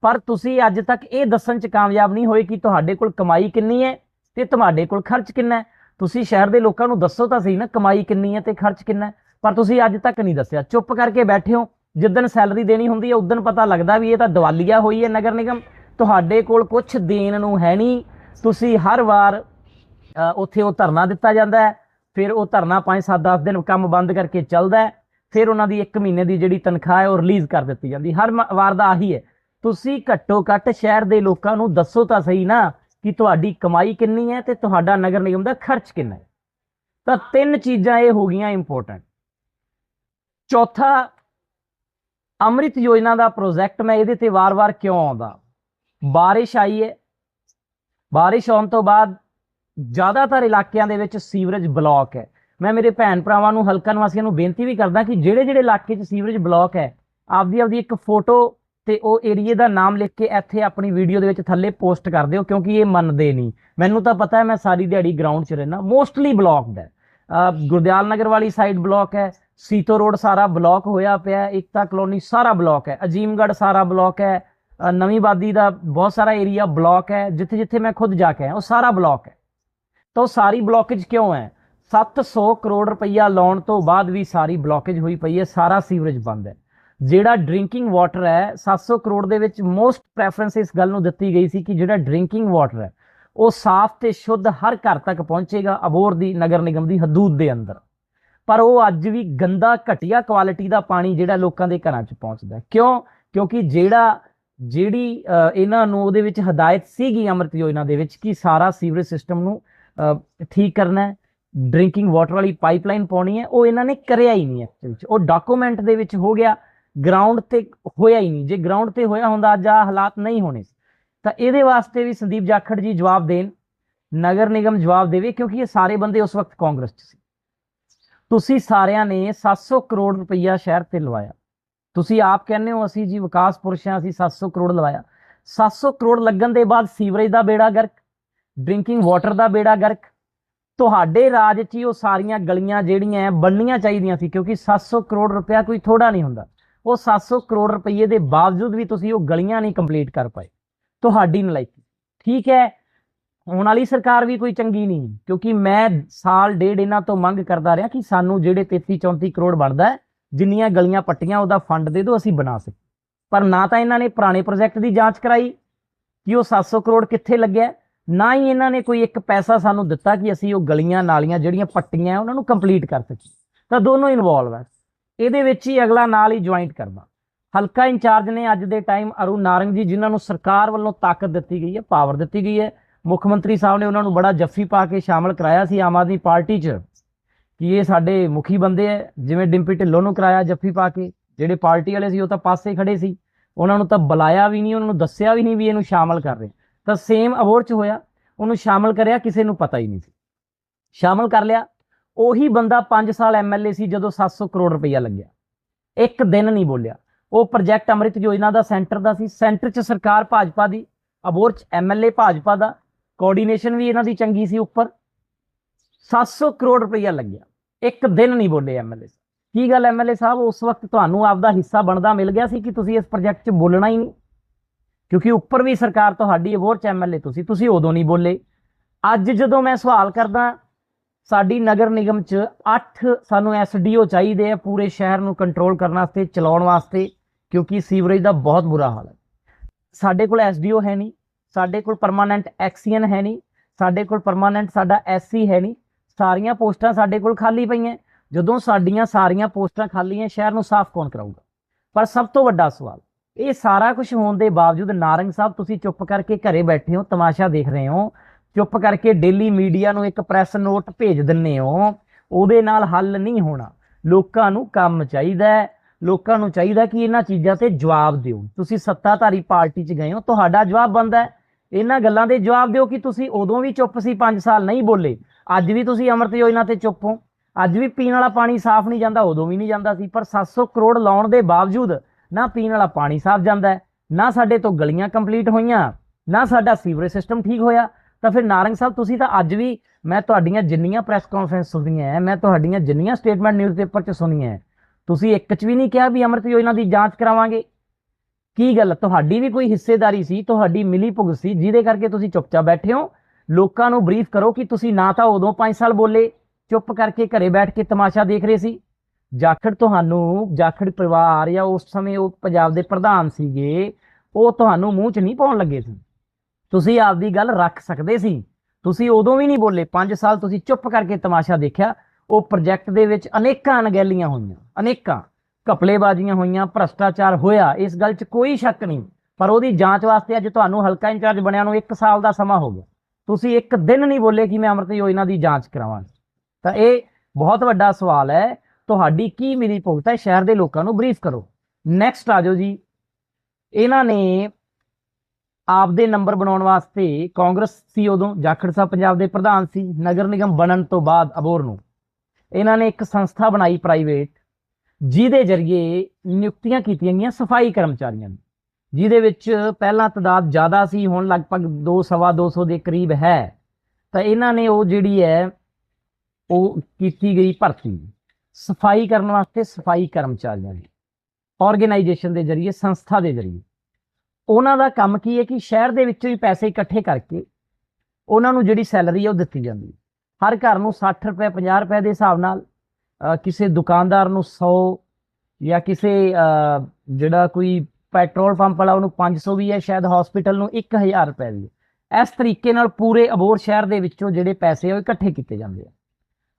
ਪਰ ਤੁਸੀਂ ਅੱਜ ਤੱਕ ਇਹ ਦੱਸਣ 'ਚ ਕਾਮਯਾਬ ਨਹੀਂ ਹੋਏ ਕਿ ਤੁਹਾਡੇ ਕੋਲ ਕਮਾਈ ਕਿੰਨੀ ਹੈ ਤੇ ਤੁਹਾਡੇ ਕੋਲ ਖਰਚ ਕਿੰਨਾ ਹੈ? ਤੁਸੀਂ ਸ਼ਹਿਰ ਦੇ ਲੋਕਾਂ ਨੂੰ ਦੱਸੋ ਤਾਂ ਸਹੀ ਨਾ, ਕਮਾਈ ਕਿੰਨੀ ਹੈ ਤੇ ਖਰਚ ਕਿੰਨਾ ਹੈ। ਪਰ ਤੁਸੀਂ ਅੱਜ ਤੱਕ ਨਹੀਂ ਦੱਸਿਆ। ਚੁੱਪ ਕਰਕੇ ਬੈਠੇ ਹੋ। ਜਿੱਦਣ ਸੈਲਰੀ ਦੇਣੀ ਹੁੰਦੀ ਹੈ, ਉਦੋਂ ਪਤਾ ਲੱਗਦਾ ਵੀ ਇਹ ਤਾਂ ਦਿਵਾਲੀਆ ਹੋਈ ਹੈ ਨਗਰ ਨਿਗਮ। ਤੁਹਾਡੇ ਕੋਲ ਕੁਝ ਦੇਣ ਨੂੰ ਹੈ ਨਹੀਂ। ਤੁਸੀਂ ਹਰ ਵਾਰ ਉੱਥੇ ਉਹ ਧਰਨਾ ਦਿੱਤਾ ਜਾਂਦਾ ਹੈ। ਫਿਰ ਉਹ ਧਰਨਾ 5 7 10 ਦਿਨ ਕੰਮ ਬੰਦ ਕਰਕੇ ਚੱਲਦਾ ਹੈ। ਫਿਰ ਉਹਨਾਂ ਦੀ 1 ਮਹੀਨੇ ਦੀ ਜਿਹੜੀ ਤਨਖਾਹ ਹੈ, ਉਹ ਰਿਲੀਜ਼ ਕਰ ਦਿੱਤੀ ਜਾਂਦੀ। ਹਰ ਮ- ਵਾਰ ਦਾ ਆਹੀ ਹੈ। ਤੁਸੀਂ ਘੱਟੋ ਘੱਟ ਸ਼ਹਿਰ ਦੇ ਲੋਕਾਂ ਨੂੰ ਦੱਸੋ ਤਾਂ ਸਹੀ ਨਾ। ਕਿ ਤੁਹਾਡੀ ਕਮਾਈ ਕਿੰਨੀ ਹੈ ਤੇ ਤੁਹਾਡਾ ਨਗਰ ਨਿਗਮ ਦਾ ਖਰਚ ਕਿੰਨਾ ਹੈ? ਤਾਂ ਤਿੰਨ ਚੀਜ਼ਾਂ ਇਹ ਹੋ ਗਈਆਂ ਇੰਪੋਰਟੈਂਟ ਚੌਥਾ, ਅੰਮ੍ਰਿਤ ਯੋਜਨਾ ਦਾ ਪ੍ਰੋਜੈਕਟ ਮੈਂ ਇਹਦੇ ਤੇ ਵਾਰ-ਵਾਰ ਕਿਉਂ ਆਉਂਦਾ? ਬਾਰਿਸ਼ ਆਈ ਹੈ। ਬਾਰਿਸ਼ ਆਉਣ ਤੋਂ ਬਾਅਦ ਜ਼ਿਆਦਾਤਰ ਇਲਾਕਿਆਂ ਦੇ ਵਿੱਚ ਸੀਵਰੇਜ ਬਲਾਕ ਹੈ। ਮੈਂ ਮੇਰੇ ਭੈਣ ਭਰਾਵਾਂ ਨੂੰ, ਹਲਕਾ ਨਿਵਾਸੀਆਂ ਨੂੰ ਬੇਨਤੀ ਵੀ ਕਰਦਾ ਕਿ ਜਿਹੜੇ ਜਿਹੜੇ ਇਲਾਕੇ 'ਚ ਸੀਵਰੇਜ ਬਲਾਕ ਹੈ ਆਪਦੀ ਆਪਦੀ ਇੱਕ ਫੋਟੋ ਤੇ ਉਹ ਏਰੀਏ ਦਾ ਨਾਮ ਲਿਖ ਕੇ ਇੱਥੇ ਆਪਣੀ ਵੀਡੀਓ ਦੇ ਵਿੱਚ ਥੱਲੇ ਪੋਸਟ ਕਰ ਦਿਓ, ਕਿਉਂਕਿ ਇਹ ਮੰਨਦੇ ਨਹੀਂ। ਮੈਨੂੰ ਤਾਂ ਪਤਾ ਹੈ, ਮੈਂ ਸਾਰੀ ਦਿਹਾੜੀ ਗਰਾਊਂਡ 'ਚ ਰਹਿਣਾ ਮੋਸਟਲੀ ਬਲਾਕਡ ਹੈ। ਗੁਰਦਿਆਲ ਨਗਰ ਵਾਲੀ ਸਾਈਡ ਬਲਾਕ ਹੈ, ਸੀਤੋ ਰੋਡ ਸਾਰਾ ਬਲਾਕ ਹੋਇਆ ਪਿਆ ਹੈ, ਇਕਤਾ ਕਲੋਨੀ ਸਾਰਾ ਬਲਾਕ ਹੈ, ਅਜੀਮਗੜ੍ਹ ਸਾਰਾ ਬਲਾਕ ਹੈ, ਅਹ ਨਵੀਂ ਬਾਦੀ ਦਾ ਬਹੁਤ ਸਾਰਾ ਏਰੀਆ ਬਲਾਕ ਹੈ ਜਿੱਥੇ ਜਿੱਥੇ ਮੈਂ ਖੁਦ ਜਾ ਕੇ ਆਇਆ, ਉਹ ਸਾਰਾ ਬਲਾਕ ਹੈ। ਤਾਂ ਉਹ ਸਾਰੀ ਬਲਾਕੇਜ ਕਿਉਂ ਹੈ? 700 ਕਰੋੜ ਰੁਪਈਆ ਲਾਉਣ ਤੋਂ ਬਾਅਦ ਵੀ ਸਾਰੀ ਬਲਾਕੇਜ ਹੋਈ ਪਈ ਹੈ, ਸਾਰਾ ਸੀਵਰੇਜ ਬੰਦ ਹੈ। ਜਿਹੜਾ ਡਰਿੰਕਿੰਗ ਵਾਟਰ ਹੈ 700 ਕਰੋੜ ਦੇ ਵਿੱਚ ਮੋਸਟ ਪ੍ਰੈਫਰੈਂਸ ਇਸ ਗੱਲ ਨੂੰ ਦਿੱਤੀ ਗਈ ਸੀ ਕਿ ਜਿਹੜਾ ਡਰਿੰਕਿੰਗ ਵਾਟਰ ਹੈ, ਉਹ ਸਾਫ਼ ਤੇ ਸ਼ੁੱਧ ਹਰ ਘਰ ਤੱਕ ਪਹੁੰਚੇਗਾ ਅਬੋਰ ਦੀ ਨਗਰ ਨਿਗਮ ਦੀ ਹਦੂਦ ਦੇ ਅੰਦਰ। ਪਰ ਉਹ ਅੱਜ ਵੀ ਗੰਦਾ, ਘਟੀਆ ਕੁਆਲਿਟੀ ਦਾ ਪਾਣੀ ਜਿਹੜਾ ਲੋਕਾਂ ਦੇ ਘਰਾਂ 'ਚ ਪਹੁੰਚਦਾ ਕਿਉਂ? ਕਿਉਂਕਿ ਜਿਹੜਾ, ਜਿਹੜੀ ਇਹਨਾਂ ਨੂੰ ਉਹਦੇ ਵਿੱਚ ਹਦਾਇਤ ਸੀਗੀ ਅੰਮ੍ਰਿਤ ਯੋਜਨਾ ਦੇ ਵਿੱਚ ਕਿ ਸਾਰਾ ਸੀਵਰੇਜ ਸਿਸਟਮ ਨੂੰ ਠੀਕ ਕਰਨਾ ਹੈ ਡਰਿੰਕਿੰਗ ਵਾਟਰ ਵਾਲੀ ਪਾਈਪਲਾਈਨ ਪਾਉਣੀ ਹੈ, ਉਹ ਇਹਨਾਂ ਨੇ ਕਰਿਆ ਹੀ ਨਹੀਂ ਐਕਚੁਅਲ ਉਹ ਡਾਕੂਮੈਂਟ ਦੇ ਵਿੱਚ ਹੋ ਗਿਆ ਗਰਾਊਂਡ ਤੇ ਹੋਇਆ ਹੀ ਨਹੀਂ। ਜੇ ਗਰਾਊਂਡ ਤੇ ਹੋਇਆ ਹੁੰਦਾ, ਅੱਜ ਆ ਹਾਲਾਤ ਨਹੀਂ ਹੋਣੇ ਤਾਂ ਇਹਦੇ ਵਾਸਤੇ ਵੀ ਸੰਦੀਪ ਜਾਖੜ ਜੀ ਜਵਾਬ ਦੇਣ, ਨਗਰ ਨਿਗਮ ਜਵਾਬ ਦੇਵੇ, ਕਿਉਂਕਿ ਇਹ ਸਾਰੇ ਬੰਦੇ ਉਸ ਵਕਤ ਕਾਂਗਰਸ 'ਚ ਸੀ। ਤੁਸੀਂ ਸਾਰਿਆਂ ਨੇ 700 ਕਰੋੜ ਰੁਪਈਆ ਸ਼ਹਿਰ ਤੇ ਲਵਾਇਆ। ਤੁਸੀਂ ਆਪ ਕਹਿੰਦੇ ਹੋ, ਅਸੀਂ ਜੀ ਵਿਕਾਸ ਪੁਰਸ਼ ਹਾਂ ਅਸੀਂ 700 ਕਰੋੜ ਲਵਾਇਆ। 700 ਕਰੋੜ ਲੱਗਣ ਦੇ ਬਾਅਦ ਸੀਵਰੇਜ ਦਾ ਬੇੜਾ ਗਰਕ, ਡਰਿੰਕਿੰਗ ਵਾਟਰ ਦਾ ਬੇੜਾ ਗਰਕ, ਤੁਹਾਡੇ ਰਾਜ 'ਚ ਹੀ ਉਹ ਸਾਰੀਆਂ ਗਲੀਆਂ ਜਿਹੜੀਆਂ ਬਣਨੀਆਂ ਚਾਹੀਦੀਆਂ ਸੀ, ਕਿਉਂਕਿ 700 ਕਰੋੜ ਰੁਪਇਆ ਕੋਈ ਥੋੜਾ ਨਹੀਂ ਹੁੰਦਾ। ਉਹ 700 ਕਰੋੜ ਰੁਪਏ ਦੇ ਬਾਵਜੂਦ ਵੀ ਤੁਸੀਂ ਉਹ ਗਲੀਆਂ ਨਹੀਂ ਕੰਪਲੀਟ ਕਰ ਪਾਏ। ਤੁਹਾਡੀ ਨਲਾਇਕੀ। ਠੀਕ ਹੈ, ਹੁਣ ਵਾਲੀ ਸਰਕਾਰ ਵੀ ਕੋਈ ਚੰਗੀ ਨਹੀਂ ਕਿਉਂਕਿ ਮੈਂ ਸਾਲ ਡੇਢ ਇਹਨਾਂ ਤੋਂ ਮੰਗ ਕਰਦਾ ਰਿਹਾ ਕਿ ਸਾਨੂੰ ਜਿਹੜੇ 33 34 ਕਰੋੜ ਬਣਦਾ ਜਿੰਨੀਆਂ ਗਲੀਆਂ ਪੱਟੀਆਂ ਉਹਦਾ ਫੰਡ ਦੇ ਦਿਓ, ਅਸੀਂ ਬਣਾ ਸਕੀਏ। ਪਰ ਨਾ ਤਾਂ ਇਹਨਾਂ ਨੇ ਪੁਰਾਣੇ ਪ੍ਰੋਜੈਕਟ ਦੀ ਜਾਂਚ ਕਰਾਈ ਕਿ ਉਹ 700 ਕਰੋੜ ਕਿੱਥੇ ਲੱਗਿਆ ਨਾ ਹੀ ਇਹਨਾਂ ਨੇ ਕੋਈ ਇੱਕ ਪੈਸਾ ਸਾਨੂੰ ਦਿੱਤਾ ਕਿ ਅਸੀਂ ਉਹ ਗਲੀਆਂ ਨਾਲੀਆਂ ਜਿਹੜੀਆਂ ਪੱਟੀਆਂ ਉਹਨਾਂ ਨੂੰ ਕੰਪਲੀਟ ਕਰ ਸਕੀਏ। ਤਾਂ ਦੋਨੋਂ ਇਨਵੋਲਵ ਹੈ। ਇਹਦੇ ਵਿੱਚ ਹੀ ਅਗਲਾ ਨਾਲ ਹੀ ਜੁਆਇੰਟ ਕਰਨਾ ਹਲਕਾ ਇੰਚਾਰਜ ਨੇ ਅੱਜ ਦੇ ਟਾਈਮ ਅਰੁਣ ਨਾਰੰਗ ਜੀ, ਜਿਨ੍ਹਾਂ ਨੂੰ ਸਰਕਾਰ ਵੱਲੋਂ ਤਾਕਤ ਦਿੱਤੀ ਗਈ ਹੈ ਪਾਵਰ ਦਿੱਤੀ ਗਈ ਹੈ। ਮੁੱਖ ਮੰਤਰੀ ਸਾਹਿਬ ਨੇ ਉਹਨਾਂ ਨੂੰ ਬੜਾ ਜੱਫੀ ਪਾ ਕੇ ਸ਼ਾਮਲ ਕਰਾਇਆ ਸੀ ਆਮ ਆਦਮੀ ਪਾਰਟੀ 'ਚ ਕਿ ਇਹ ਸਾਡੇ ਮੁਖੀ ਬੰਦੇ ਹੈ ਜਿਵੇਂ ਡਿੰਪੀ ਢਿੱਲੋਂ ਨੂੰ ਕਰਾਇਆ ਜੱਫੀ ਪਾ ਕੇ। ਜਿਹੜੇ ਪਾਰਟੀ ਵਾਲੇ ਸੀ ਉਹ ਤਾਂ ਪਾਸੇ ਖੜੇ ਸੀ। ਉਹਨਾਂ ਨੂੰ ਤਾਂ ਬੁਲਾਇਆ ਵੀ ਨਹੀਂ, ਉਹਨਾਂ ਨੂੰ ਦੱਸਿਆ ਵੀ ਨਹੀਂ ਵੀ ਇਹਨੂੰ ਸ਼ਾਮਲ ਕਰ ਰਹੇ। ਤਾਂ ਸੇਮ ਅਬੋਰ 'ਚ ਹੋਇਆ। ਉਹਨੂੰ ਸ਼ਾਮਲ ਕਰਿਆ ਕਿਸੇ ਨੂੰ ਪਤਾ ਹੀ ਨਹੀਂ ਸੀ। ਸ਼ਾਮਲ ਕਰ ਲਿਆ। ਉਹੀ ਬੰਦਾ 5 ਸਾਲ ਐਮਐਲਏ ਸੀ ਜਦੋਂ 700 ਕਰੋੜ ਰੁਪਈਆ ਲੱਗਿਆ। ਇੱਕ ਦਿਨ ਨਹੀਂ ਬੋਲਿਆ। ਉਹ ਪ੍ਰੋਜੈਕਟ ਅੰਮ੍ਰਿਤ ਯੋਜਨਾ ਦਾ ਸੈਂਟਰ ਦਾ ਸੀ। ਸੈਂਟਰ 'ਚ ਸਰਕਾਰ ਭਾਜਪਾ ਦੀ, ਅਬੋਰ 'ਚ ਐਮਐਲਏ ਭਾਜਪਾ ਦਾ। ਕੋਆਰਡੀਨੇਸ਼ਨ ਵੀ ਇਹਨਾਂ ਦੀ ਚੰਗੀ ਸੀ ਉੱਪਰ। 700 ਕਰੋੜ ਰੁਪਈਆ ਲੱਗਿਆ। ਇੱਕ ਦਿਨ ਨਹੀਂ ਬੋਲੇ ਐਮਐਲਏ ਕੀ ਗੱਲ ਐਮਐਲਏ ਸਾਹਿਬ, ਉਸ ਵਕਤ ਤੁਹਾਨੂੰ ਆਪਦਾ ਹਿੱਸਾ ਬਣਦਾ ਮਿਲ ਗਿਆ ਸੀ ਕਿ ਤੁਸੀਂ ਇਸ ਪ੍ਰੋਜੈਕਟ 'ਚ ਬੋਲਣਾ ਹੀ ਨਹੀਂ? ਕਿਉਂਕਿ ਉੱਪਰ ਵੀ ਸਰਕਾਰ ਤੁਹਾਡੀ ਅਬੋਰ 'ਚ ਐਮਐਲਏ ਤੁਸੀਂ ਤੁਸੀਂ ਉਦੋਂ ਨਹੀਂ ਬੋਲੇ। ਅੱਜ ਜਦੋਂ ਮੈਂ ਸਵਾਲ ਕਰਦਾ ਸਾਡੀ ਨਗਰ ਨਿਗਮ 'ਚ 8 ਸਾਨੂੰ ਐਸਡੀਓ ਚਾਹੀਦੇ ਆ ਪੂਰੇ ਸ਼ਹਿਰ ਨੂੰ ਕੰਟਰੋਲ ਕਰਨ ਵਾਸਤੇ, ਚਲਾਉਣ ਵਾਸਤੇ, ਕਿਉਂਕਿ ਸੀਵਰੇਜ ਦਾ ਬਹੁਤ ਬੁਰਾ ਹਾਲ ਹੈ। ਸਾਡੇ ਕੋਲ ਐਸਡੀਓ ਹੈ ਨਹੀਂ, ਸਾਡੇ ਕੋਲ ਪਰਮਾਨੈਂਟ ਐਕਸੀਅਨ ਹੈ ਨਹੀਂ, ਸਾਡੇ ਕੋਲ ਪਰਮਾਨੈਂਟ ਸਾਡਾ ਐਸਸੀ ਹੈ ਨਹੀਂ, ਸਾਰੀਆਂ ਪੋਸਟਾਂ ਸਾਡੇ ਕੋਲ ਖਾਲੀ ਪਈਆਂ, ਜਦੋਂ ਸਾਡੀਆਂ ਸਾਰੀਆਂ ਪੋਸਟਾਂ ਖਾਲੀ ਹੈ, ਸ਼ਹਿਰ ਨੂੰ ਸਾਫ਼ ਕੌਣ ਕਰਾਊਗਾ? ਪਰ ਸਭ ਤੋਂ ਵੱਡਾ ਸਵਾਲ, ਇਹ ਸਾਰਾ ਕੁਝ ਹੋਣ ਦੇ ਬਾਵਜੂਦ ਨਾਰੰਗ ਸਾਹਿਬ ਤੁਸੀਂ ਚੁੱਪ ਕਰਕੇ ਘਰੇ ਬੈਠੇ ਹੋ, ਤਮਾਸ਼ਾ ਦੇਖ ਰਹੇ ਹੋ ਚੁੱਪ ਕਰਕੇ ਡੇਲੀ ਮੀਡੀਆ ਨੂੰ ਇੱਕ ਪ੍ਰੈਸ ਨੋਟ ਭੇਜ ਦਿੰਨੇ ਹੋ। ਉਹਦੇ ਨਾਲ ਹੱਲ ਨਹੀਂ ਹੋਣਾ। ਲੋਕਾਂ ਨੂੰ ਕੰਮ ਚਾਹੀਦਾ ਹੈ। ਲੋਕਾਂ ਨੂੰ ਚਾਹੀਦਾ ਕਿ ਇਹਨਾਂ ਚੀਜ਼ਾਂ ਤੇ ਜਵਾਬ ਦਿਓ। ਤੁਸੀਂ ਸੱਤਾਧਾਰੀ ਪਾਰਟੀ 'ਚ ਗਏ ਹੋ, ਤੁਹਾਡਾ ਜਵਾਬ ਬੰਦਾ ਹੈ। ਇਹਨਾਂ ਗੱਲਾਂ ਦੇ ਜਵਾਬ ਦਿਓ ਕਿ ਤੁਸੀਂ ਉਦੋਂ ਵੀ ਚੁੱਪ ਸੀ 5 ਸਾਲ ਨਹੀਂ ਬੋਲੇ। ਅੱਜ ਵੀ ਤੁਸੀਂ ਅੰਮ੍ਰਿਤ ਯੋਜਨਾ ਤੇ ਚੁੱਪ ਹੋ। ਅੱਜ ਵੀ ਪੀਣ ਵਾਲਾ ਪਾਣੀ ਸਾਫ਼ ਨਹੀਂ ਜਾਂਦਾ, ਉਦੋਂ ਵੀ ਨਹੀਂ ਜਾਂਦਾ ਸੀ। ਪਰ 700 ਕਰੋੜ ਲਾਉਣ ਦੇ ਬਾਵਜੂਦ ਨਾ ਪੀਣ ਵਾਲਾ ਪਾਣੀ ਸਾਫ਼ ਜਾਂਦਾ ਨਾ ਸਾਡੇ ਤੋਂ ਗਲੀਆਂ ਕੰਪਲੀਟ ਹੋਈਆਂ, ਨਾ ਸਾਡਾ ਸੀਵਰੇਜ ਸਿਸਟਮ ਠੀਕ ਹੋਇਆ। ਤਾਂ ਫਿਰ ਨਾਰੰਗ ਸਾਹਿਬ, ਤੁਸੀਂ ਤਾਂ ਅੱਜ ਵੀ ਮੈਂ ਤੁਹਾਡੀਆਂ ਜਿੰਨੀਆਂ ਪ੍ਰੈਸ ਕਾਨਫਰੰਸ ਸੁਣੀਆਂ ਹੈ ਮੈਂ ਤੁਹਾਡੀਆਂ ਜਿੰਨੀਆਂ ਸਟੇਟਮੈਂਟ ਨਿਊਜ਼ਪੇਪਰ 'ਚ ਸੁਣੀਆਂ ਹੈ ਤੁਸੀਂ ਇੱਕ 'ਚ ਵੀ ਨਹੀਂ ਕਿਹਾ ਵੀ ਅੰਮ੍ਰਿਤ ਯੋਜਨਾ ਦੀ ਜਾਂਚ ਕਰਾਵਾਂਗੇ? ਕੀ ਗੱਲ ਤੁਹਾਡੀ ਵੀ ਕੋਈ ਹਿੱਸੇਦਾਰੀ ਸੀ, ਤੁਹਾਡੀ ਮਿਲੀ ਭੁਗਤ ਸੀ, ਜਿਹਦੇ ਕਰਕੇ ਤੁਸੀਂ ਚੁੱਪਚਾਪ ਬੈਠੇ ਹੋ? ਲੋਕਾਂ ਨੂੰ ਬਰੀਫ ਕਰੋ ਕਿ ਤੁਸੀਂ ਨਾ ਤਾਂ ਉਦੋਂ 5 ਸਾਲ ਬੋਲੇ, ਚੁੱਪ ਕਰਕੇ ਘਰੇ ਬੈਠ ਕੇ ਤਮਾਸ਼ਾ ਦੇਖ ਰਹੇ ਸੀ। ਜਾਖੜ ਤੁਹਾਨੂੰ, ਜਾਖੜ ਪਰਿਵਾਰ ਜਾਂ ਉਸ ਸਮੇਂ ਉਹ ਪੰਜਾਬ ਦੇ ਪ੍ਰਧਾਨ ਸੀਗੇ, ਉਹ ਤੁਹਾਨੂੰ ਮੂੰਹ 'ਚ ਨਹੀਂ ਪਾਉਣ ਲੱਗੇ ਸੀ। ਤੁਸੀਂ ਆਪਦੀ ਗੱਲ ਰੱਖ ਸਕਦੇ ਸੀ। ਤੁਸੀਂ ਉਦੋਂ ਵੀ ਨਹੀਂ ਬੋਲੇ। 5 ਸਾਲ ਤੁਸੀਂ ਚੁੱਪ ਕਰਕੇ ਤਮਾਸ਼ਾ ਦੇਖਿਆ। ਉਹ ਪ੍ਰੋਜੈਕਟ ਦੇ ਵਿੱਚ ਅਨੇਕਾਂ ਅਣਗਹਿਲੀਆਂ ਹੋਈਆਂ। ਅਨੇਕਾਂ ਘਪਲੇਬਾਜ਼ੀਆਂ ਹੋਈਆਂ, ਭ੍ਰਸ਼ਟਾਚਾਰ ਹੋਇਆ। ਇਸ ਗੱਲ 'ਚ ਕੋਈ ਸ਼ੱਕ ਨਹੀਂ। ਪਰ ਉਹਦੀ ਜਾਂਚ ਵਾਸਤੇ ਅੱਜ ਤੁਹਾਨੂੰ ਹਲਕਾ ਇੰਚਾਰਜ ਬਣਿਆ ਨੂੰ 1 ਸਾਲ ਦਾ ਸਮਾਂ ਹੋ ਗਿਆ। ਤੁਸੀਂ ਇੱਕ ਦਿਨ ਨਹੀਂ ਬੋਲੇ ਕਿ ਮੈਂ ਅੰਮ੍ਰਿਤ ਯੋਜਨਾ ਦੀ ਜਾਂਚ ਕਰਾਵਾਂਗਾ ਤਾਂ ਇਹ ਬਹੁਤ ਵੱਡਾ ਸਵਾਲ ਹੈ। ਤੁਹਾਡੀ ਕੀ ਮਿਲੀ ਭੁਗਤ ਹੈ? ਸ਼ਹਿਰ ਦੇ ਲੋਕਾਂ ਨੂੰ ਬਰੀਫ ਕਰੋ। ਨੈਕਸਟ ਆ ਜਾਓ ਜੀ। ਇਹਨਾਂ ਨੇ ਆਪਦੇ ਨੰਬਰ ਬਣਾਉਣ ਵਾਸਤੇ ਕਾਂਗਰਸ ਸੀ ਉਦੋਂ, ਜਾਖੜ ਸਾਹਿਬ ਪੰਜਾਬ ਦੇ ਪ੍ਰਧਾਨ ਸੀ, ਨਗਰ ਨਿਗਮ ਬਣਨ ਤੋਂ ਬਾਅਦ ਅਬੋਰ ਨੂੰ। ਇਹਨਾਂ ਨੇ ਇੱਕ ਸੰਸਥਾ ਬਣਾਈ ਪ੍ਰਾਈਵੇਟ, ਜਿਹਦੇ ਜ਼ਰੀਏ ਨਿਯੁਕਤੀਆਂ ਕੀਤੀਆਂ ਗਈਆਂ ਸਫ਼ਾਈ ਕਰਮਚਾਰੀਆਂ ਦੀ ਜਿਹਦੇ ਵਿੱਚ ਪਹਿਲਾਂ ਤਦਾਦ ਜ਼ਿਆਦਾ ਸੀ, ਹੁਣ ਲਗਭਗ 2 ਸਵਾ 200 ਦੇ ਕਰੀਬ ਹੈ। ਤਾਂ ਇਹਨਾਂ ਨੇ ਉਹ ਜਿਹੜੀ ਹੈ, ਉਹ ਕੀਤੀ ਗਈ ਭਰਤੀ। ਸਫ਼ਾਈ ਕਰਨ ਵਾਸਤੇ ਸਫ਼ਾਈ ਕਰਮਚਾਰੀਆਂ ਦੀ ਆਰਗੇਨਾਈਜੇਸ਼ਨ ਦੇ ਜ਼ਰੀਏ, ਸੰਸਥਾ ਦੇ ਜ਼ਰੀਏ। ਉਹਨਾਂ ਦਾ ਕੰਮ ਕੀ ਹੈ ਕਿ ਸ਼ਹਿਰ ਦੇ ਵਿੱਚੋਂ ਹੀ ਪੈਸੇ ਇਕੱਠੇ ਕਰਕੇ ਉਹਨਾਂ ਨੂੰ ਜਿਹੜੀ ਸੈਲਰੀ ਹੈ ਉਹ ਦਿੱਤੀ ਜਾਂਦੀ ਹੈ। ਹਰ ਘਰ ਨੂੰ 60 ਰੁਪਏ 50 ਰੁਪਏ ਦੇ ਹਿਸਾਬ ਨਾਲ ਕਿਸੇ ਦੁਕਾਨਦਾਰ ਨੂੰ 100 ਜਾਂ ਕਿਸੇ ਜਿਹੜਾ ਕੋਈ ਪੈਟਰੋਲ ਪੰਪ ਵਾਲਾ ਉਹਨੂੰ 500 ਵੀ ਹੈ, ਸ਼ਾਇਦ ਹਸਪੀਟਲ ਨੂੰ 1000 ਰੁਪਏ ਵੀ ਇਸ ਤਰੀਕੇ ਨਾਲ ਪੂਰੇ ਅਬੋਰ ਸ਼ਹਿਰ ਦੇ ਵਿੱਚੋਂ ਜਿਹੜੇ ਪੈਸੇ ਆ ਉਹ ਇਕੱਠੇ ਕੀਤੇ ਜਾਂਦੇ ਆ।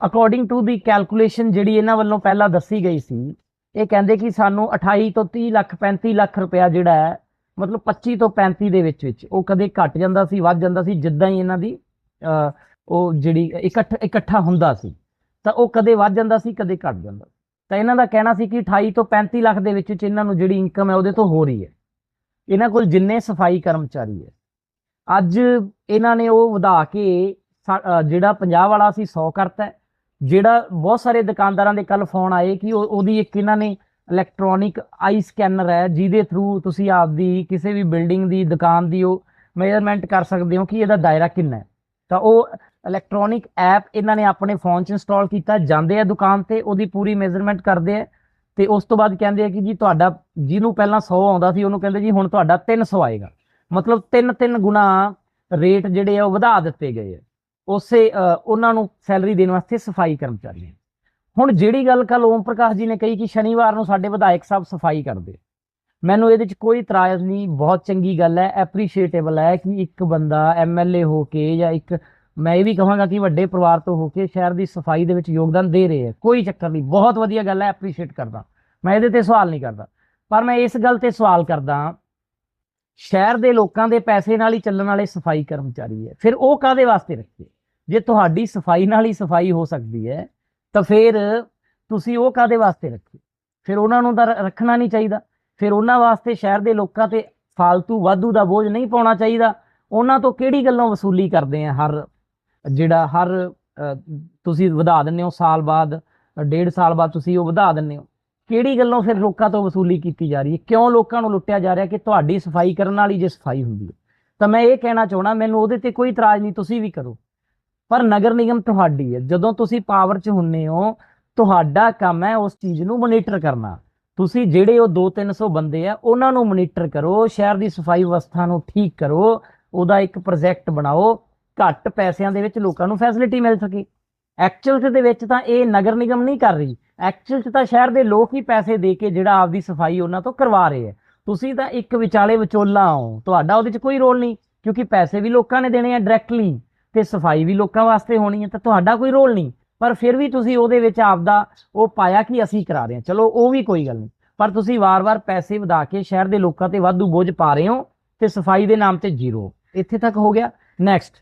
ਅਕੋਰਡਿੰਗ ਟੂ ਦੀ ਕੈਲਕੂਲੇਸ਼ਨ ਜਿਹੜੀ ਇਹਨਾਂ ਵੱਲੋਂ ਪਹਿਲਾਂ ਦੱਸੀ ਗਈ ਸੀ, ਇਹ ਕਹਿੰਦੇ ਕਿ ਸਾਨੂੰ 28 ਤੋਂ 30 ਲੱਖ 35 ਲੱਖ ਰੁਪਇਆ ਜਿਹੜਾ ਹੈ ਮਤਲਬ 25 ਤੋਂ 35 ਦੇ ਵਿੱਚ ਵਿੱਚ। ਉਹ ਕਦੇ ਘਟ ਜਾਂਦਾ ਸੀ, ਵੱਧ ਜਾਂਦਾ ਸੀ, ਜਿੱਦਾਂ ਹੀ ਇਹਨਾਂ ਦੀ ਉਹ ਜਿਹੜੀ ਇਕੱਠ, ਇਕੱਠਾ ਹੁੰਦਾ ਸੀ। ਤਾਂ ਉਹ ਕਦੇ ਵੱਧ ਜਾਂਦਾ ਸੀ, ਕਦੇ ਘਟ ਜਾਂਦਾ ਤਾਂ ਇਹਨਾਂ ਦਾ ਕਹਿਣਾ ਸੀ ਕਿ 28 ਤੋਂ 35 ਲੱਖ ਦੇ ਵਿੱਚ ਵਿੱਚ ਇਹਨਾਂ ਨੂੰ ਜਿਹੜੀ ਇਨਕਮ ਹੈ, ਉਹਦੇ ਤੋਂ ਹੋ ਰਹੀ ਹੈ। ਇਹਨਾਂ ਕੋਲ ਜਿੰਨੇ ਸਫ਼ਾਈ ਕਰਮਚਾਰੀ ਹੈ। ਅੱਜ ਇਹਨਾਂ ਨੇ ਉਹ ਵਧਾ ਕੇ ਸਾ- ਜਿਹੜਾ 50 ਵਾਲਾ ਸੀ 100 ਕਰਤਾ ਜਿਹੜਾ ਬਹੁਤ ਸਾਰੇ ਦੁਕਾਨਦਾਰਾਂ ਦੇ ਕੱਲ ਫੋਨ ਆਏ ਕਿ ਉਹ- ਉਹਦੀ ਇੱਕ ਇਹਨਾਂ ਨੇ ਇਲੈਕਟ੍ਰੋਨਿਕ ਆਈ ਸਕੈਨਰ ਹੈ, ਜਿਹਦੇ ਥਰੂ ਤੁਸੀਂ ਆਪਦੀ ਕਿਸੇ ਵੀ ਬਿਲਡਿੰਗ ਦੀ, ਦੁਕਾਨ ਦੀ ਉਹ ਮੇਜ਼ਰਮੈਂਟ ਕਰ ਸਕਦੇ ਹੋ ਕਿ ਇਹਦਾ ਦਾਇਰਾ ਕਿੰਨਾ ਹੈ। ਤਾਂ ਉਹ ਇਲੈਕਟ੍ਰੋਨਿਕ ਐਪ ਇਹਨਾਂ ਨੇ ਆਪਣੇ ਫੋਨ 'ਚ ਇੰਸਟਾਲ ਕੀਤਾ, ਜਾਂਦੇ ਆ ਦੁਕਾਨ ਤੇ, ਉਹਦੀ ਪੂਰੀ ਮੇਜ਼ਰਮੈਂਟ ਕਰਦੇ ਆ ਤੇ ਉਸ ਤੋਂ ਬਾਅਦ ਕਹਿੰਦੇ ਆ ਕਿ ਜੀ ਤੁਹਾਡਾ, ਜਿਹਨੂੰ ਪਹਿਲਾਂ 100 ਆਉਂਦਾ ਸੀ, ਉਹਨੂੰ ਕਹਿੰਦੇ ਜੀ ਹੁਣ ਤੁਹਾਡਾ 300 ਆਏਗਾ। ਮਤਲਬ 3-3 ਗੁਣਾ ਰੇਟ ਜਿਹੜੇ ਆ ਉਹ ਵਧਾ ਦਿੱਤੇ ਗਏ ਆ। ਉਸੇ ਉਹਨਾਂ ਨੂੰ ਸੈਲਰੀ ਦੇਣ ਵਾਸਤੇ ਸਫ਼ਾਈ ਕਰਮਚਾਰੀ ਨੇ। ਹੁਣ ਜਿਹੜੀ ਗੱਲ ਕੱਲ ਓਮ ਪ੍ਰਕਾਸ਼ ਜੀ ਨੇ ਕਹੀ ਕਿ ਸ਼ਨੀਵਾਰ ਨੂੰ ਸਾਡੇ ਵਿਧਾਇਕ ਸਾਹਿਬ ਸਫ਼ਾਈ ਕਰਦੇ ਮੈਨੂੰ ਇਹਦੇ 'ਚ ਕੋਈ ਇਤਰਾਜ਼ ਨਹੀਂ, ਬਹੁਤ ਚੰਗੀ ਗੱਲ ਹੈ ਐਪਰੀਸ਼ੀਏਟੇਬਲ ਹੈ ਕਿ ਇੱਕ ਬੰਦਾ ਐਮਐਲਏ ਹੋ ਕੇ ਜਾਂ ਇੱਕ, ਮੈਂ ਇਹ ਵੀ ਕਹਾਂਗਾ ਕਿ ਵੱਡੇ ਪਰਿਵਾਰ ਤੋਂ ਹੋ ਕੇ ਸ਼ਹਿਰ ਦੀ ਸਫ਼ਾਈ ਦੇ ਵਿੱਚ ਯੋਗਦਾਨ ਦੇ ਰਹੇ ਹੈ ਕੋਈ ਚੱਕਰ ਨਹੀਂ, ਬਹੁਤ ਵਧੀਆ ਗੱਲ ਹੈ ਐਪਰੀਸ਼ੀਏਟ ਕਰਦਾ। ਮੈਂ ਇਹਦੇ ਤੇ ਸਵਾਲ ਨਹੀਂ ਕਰਦਾ, ਪਰ ਮੈਂ ਇਸ ਗੱਲ ਤੇ ਸਵਾਲ ਕਰਦਾ, ਸ਼ਹਿਰ ਦੇ ਲੋਕਾਂ ਦੇ ਪੈਸੇ ਨਾਲ ਹੀ ਚੱਲਣ ਵਾਲੇ ਸਫ਼ਾਈ ਕਰਮਚਾਰੀ ਹੈ, ਫਿਰ ਉਹ ਕਾਦੇ ਵਾਸਤੇ ਰੱਖੇ? ਜੇ ਤੁਹਾਡੀ ਸਫ਼ਾਈ ਨਾਲ ਹੀ ਸਫ਼ਾਈ ਹੋ ਸਕਦੀ ਹੈ ਤਾਂ ਫਿਰ ਤੁਸੀਂ ਉਹ ਕਾਦੇ ਵਾਸਤੇ ਰੱਖੀ? ਫਿਰ ਉਹਨਾਂ ਨੂੰ ਤਾਂ ਰੱਖਣਾ ਨਹੀਂ ਚਾਹੀਦਾ। ਫਿਰ ਉਹਨਾਂ ਵਾਸਤੇ ਸ਼ਹਿਰ ਦੇ ਲੋਕਾਂ ਤੇ ਫालतू ਵਾਧੂ ਦਾ ਬੋਝ ਨਹੀਂ ਪਾਉਣਾ ਚਾਹੀਦਾ। ਉਹਨਾਂ ਤੋਂ ਕਿਹੜੀ ਗੱਲੋਂ ਵਸੂਲੀ ਕਰਦੇ ਆ ਹਰ, ਜਿਹੜਾ ਹਰ ਤੁਸੀਂ ਵਧਾ ਦਿੰਦੇ ਹੋ ਸਾਲ ਬਾਅਦ, ਡੇਢ ਸਾਲ ਬਾਅਦ ਤੁਸੀਂ ਉਹ ਵਧਾ ਦਿੰਦੇ ਹੋ। ਕਿਹੜੀ ਗੱਲੋਂ ਫਿਰ ਲੋਕਾਂ ਤੋਂ ਵਸੂਲੀ ਕੀਤੀ ਜਾ ਰਹੀ ਹੈ? ਕਿਉਂ ਲੋਕਾਂ ਨੂੰ ਲੁੱਟਿਆ ਜਾ ਰਿਹਾ ਕਿ ਤੁਹਾਡੀ ਸਫ਼ਾਈ ਕਰਨ ਵਾਲੀ ਜੇ ਸਫ਼ਾਈ ਹੁੰਦੀ ਹੈ? ਤਾਂ ਮੈਂ ਇਹ ਕਹਿਣਾ ਚਾਹਣਾ ਮੈਨੂੰ ਉਹਦੇ ਤੇ ਕੋਈ ਇਤਰਾਜ਼ ਨਹੀਂ, ਤੁਸੀਂ ਵੀ ਕਰੋ। ਪਰ ਨਗਰ ਨਿਗਮ ਤੁਹਾਡੀ ਹੈ। ਜਦੋਂ ਤੁਸੀਂ ਪਾਵਰ 'ਚ ਹੁੰਨੇ ਹੋ, ਤੁਹਾਡਾ ਕੰਮ ਹੈ ਉਸ ਚੀਜ਼ ਨੂੰ ਮੋਨੀਟਰ ਕਰਨਾ। ਤੁਸੀਂ ਜਿਹੜੇ ਉਹ 2-300 ਬੰਦੇ ਆ, ਉਹਨਾਂ ਨੂੰ ਮੋਨੀਟਰ ਕਰੋ, ਸ਼ਹਿਰ ਦੀ ਸਫ਼ਾਈ ਵਿਵਸਥਾ ਨੂੰ ਠੀਕ ਕਰੋ, ਉਹਦਾ ਇੱਕ ਪ੍ਰੋਜੈਕਟ ਬਣਾਓ, ਘੱਟ ਪੈਸਿਆਂ ਦੇ ਵਿੱਚ ਲੋਕਾਂ ਨੂੰ ਫੈਸਿਲਿਟੀ ਮਿਲ ਸਕੇ। ਐਕਚੁਅਲ ਦੇ ਵਿੱਚ ਤਾਂ ਇਹ ਨਗਰ ਨਿਗਮ ਨਹੀਂ ਕਰ ਰਹੀ। ਐਕਚੁਅਲ 'ਚ ਤਾਂ ਸ਼ਹਿਰ ਦੇ ਲੋਕ ਹੀ ਪੈਸੇ ਦੇ ਕੇ ਜਿਹੜਾ ਆਪਦੀ ਸਫ਼ਾਈ ਉਹਨਾਂ ਤੋਂ ਕਰਵਾ ਰਹੇ ਹੈ ਤੁਸੀਂ ਤਾਂ ਇੱਕ ਵਿਚਾਲੇ ਵਿਚੋਲਾ ਹੋ। ਤੁਹਾਡਾ ਉਹਦੇ 'ਚ ਕੋਈ ਰੋਲ ਨਹੀਂ, ਕਿਉਂਕਿ ਪੈਸੇ ਵੀ ਲੋਕਾਂ ਨੇ ਦੇਣੇ ਆ ਡਾਇਰੈਕਟਲੀ ਤੇ ਸਫ਼ਾਈ ਵੀ ਲੋਕਾਂ ਵਾਸਤੇ ਹੋਣੀ ਹੈ ਤਾਂ ਤੁਹਾਡਾ ਕੋਈ ਰੋਲ ਨਹੀਂ। ਪਰ ਫਿਰ ਵੀ ਤੁਸੀਂ ਉਹਦੇ ਵਿੱਚ ਆਪਦਾ ਉਹ ਪਾਇਆ ਕਿ ਅਸੀਂ ਕਰਾ ਰਹੇ ਹਾਂ। ਚਲੋ, ਉਹ ਵੀ ਕੋਈ ਗੱਲ ਨਹੀਂ। ਪਰ ਤੁਸੀਂ ਵਾਰ-ਵਾਰ ਪੈਸੇ ਵਧਾ ਕੇ ਸ਼ਹਿਰ ਦੇ ਲੋਕਾਂ ਤੇ ਵਾਧੂ ਬੋਝ ਪਾ ਰਹੇ ਹੋ ਤੇ ਸਫ਼ਾਈ ਦੇ ਨਾਮ ਤੇ ਜ਼ੀਰੋ। ਇੱਥੇ ਤੱਕ ਹੋ ਗਿਆ। ਨੈਕਸਟ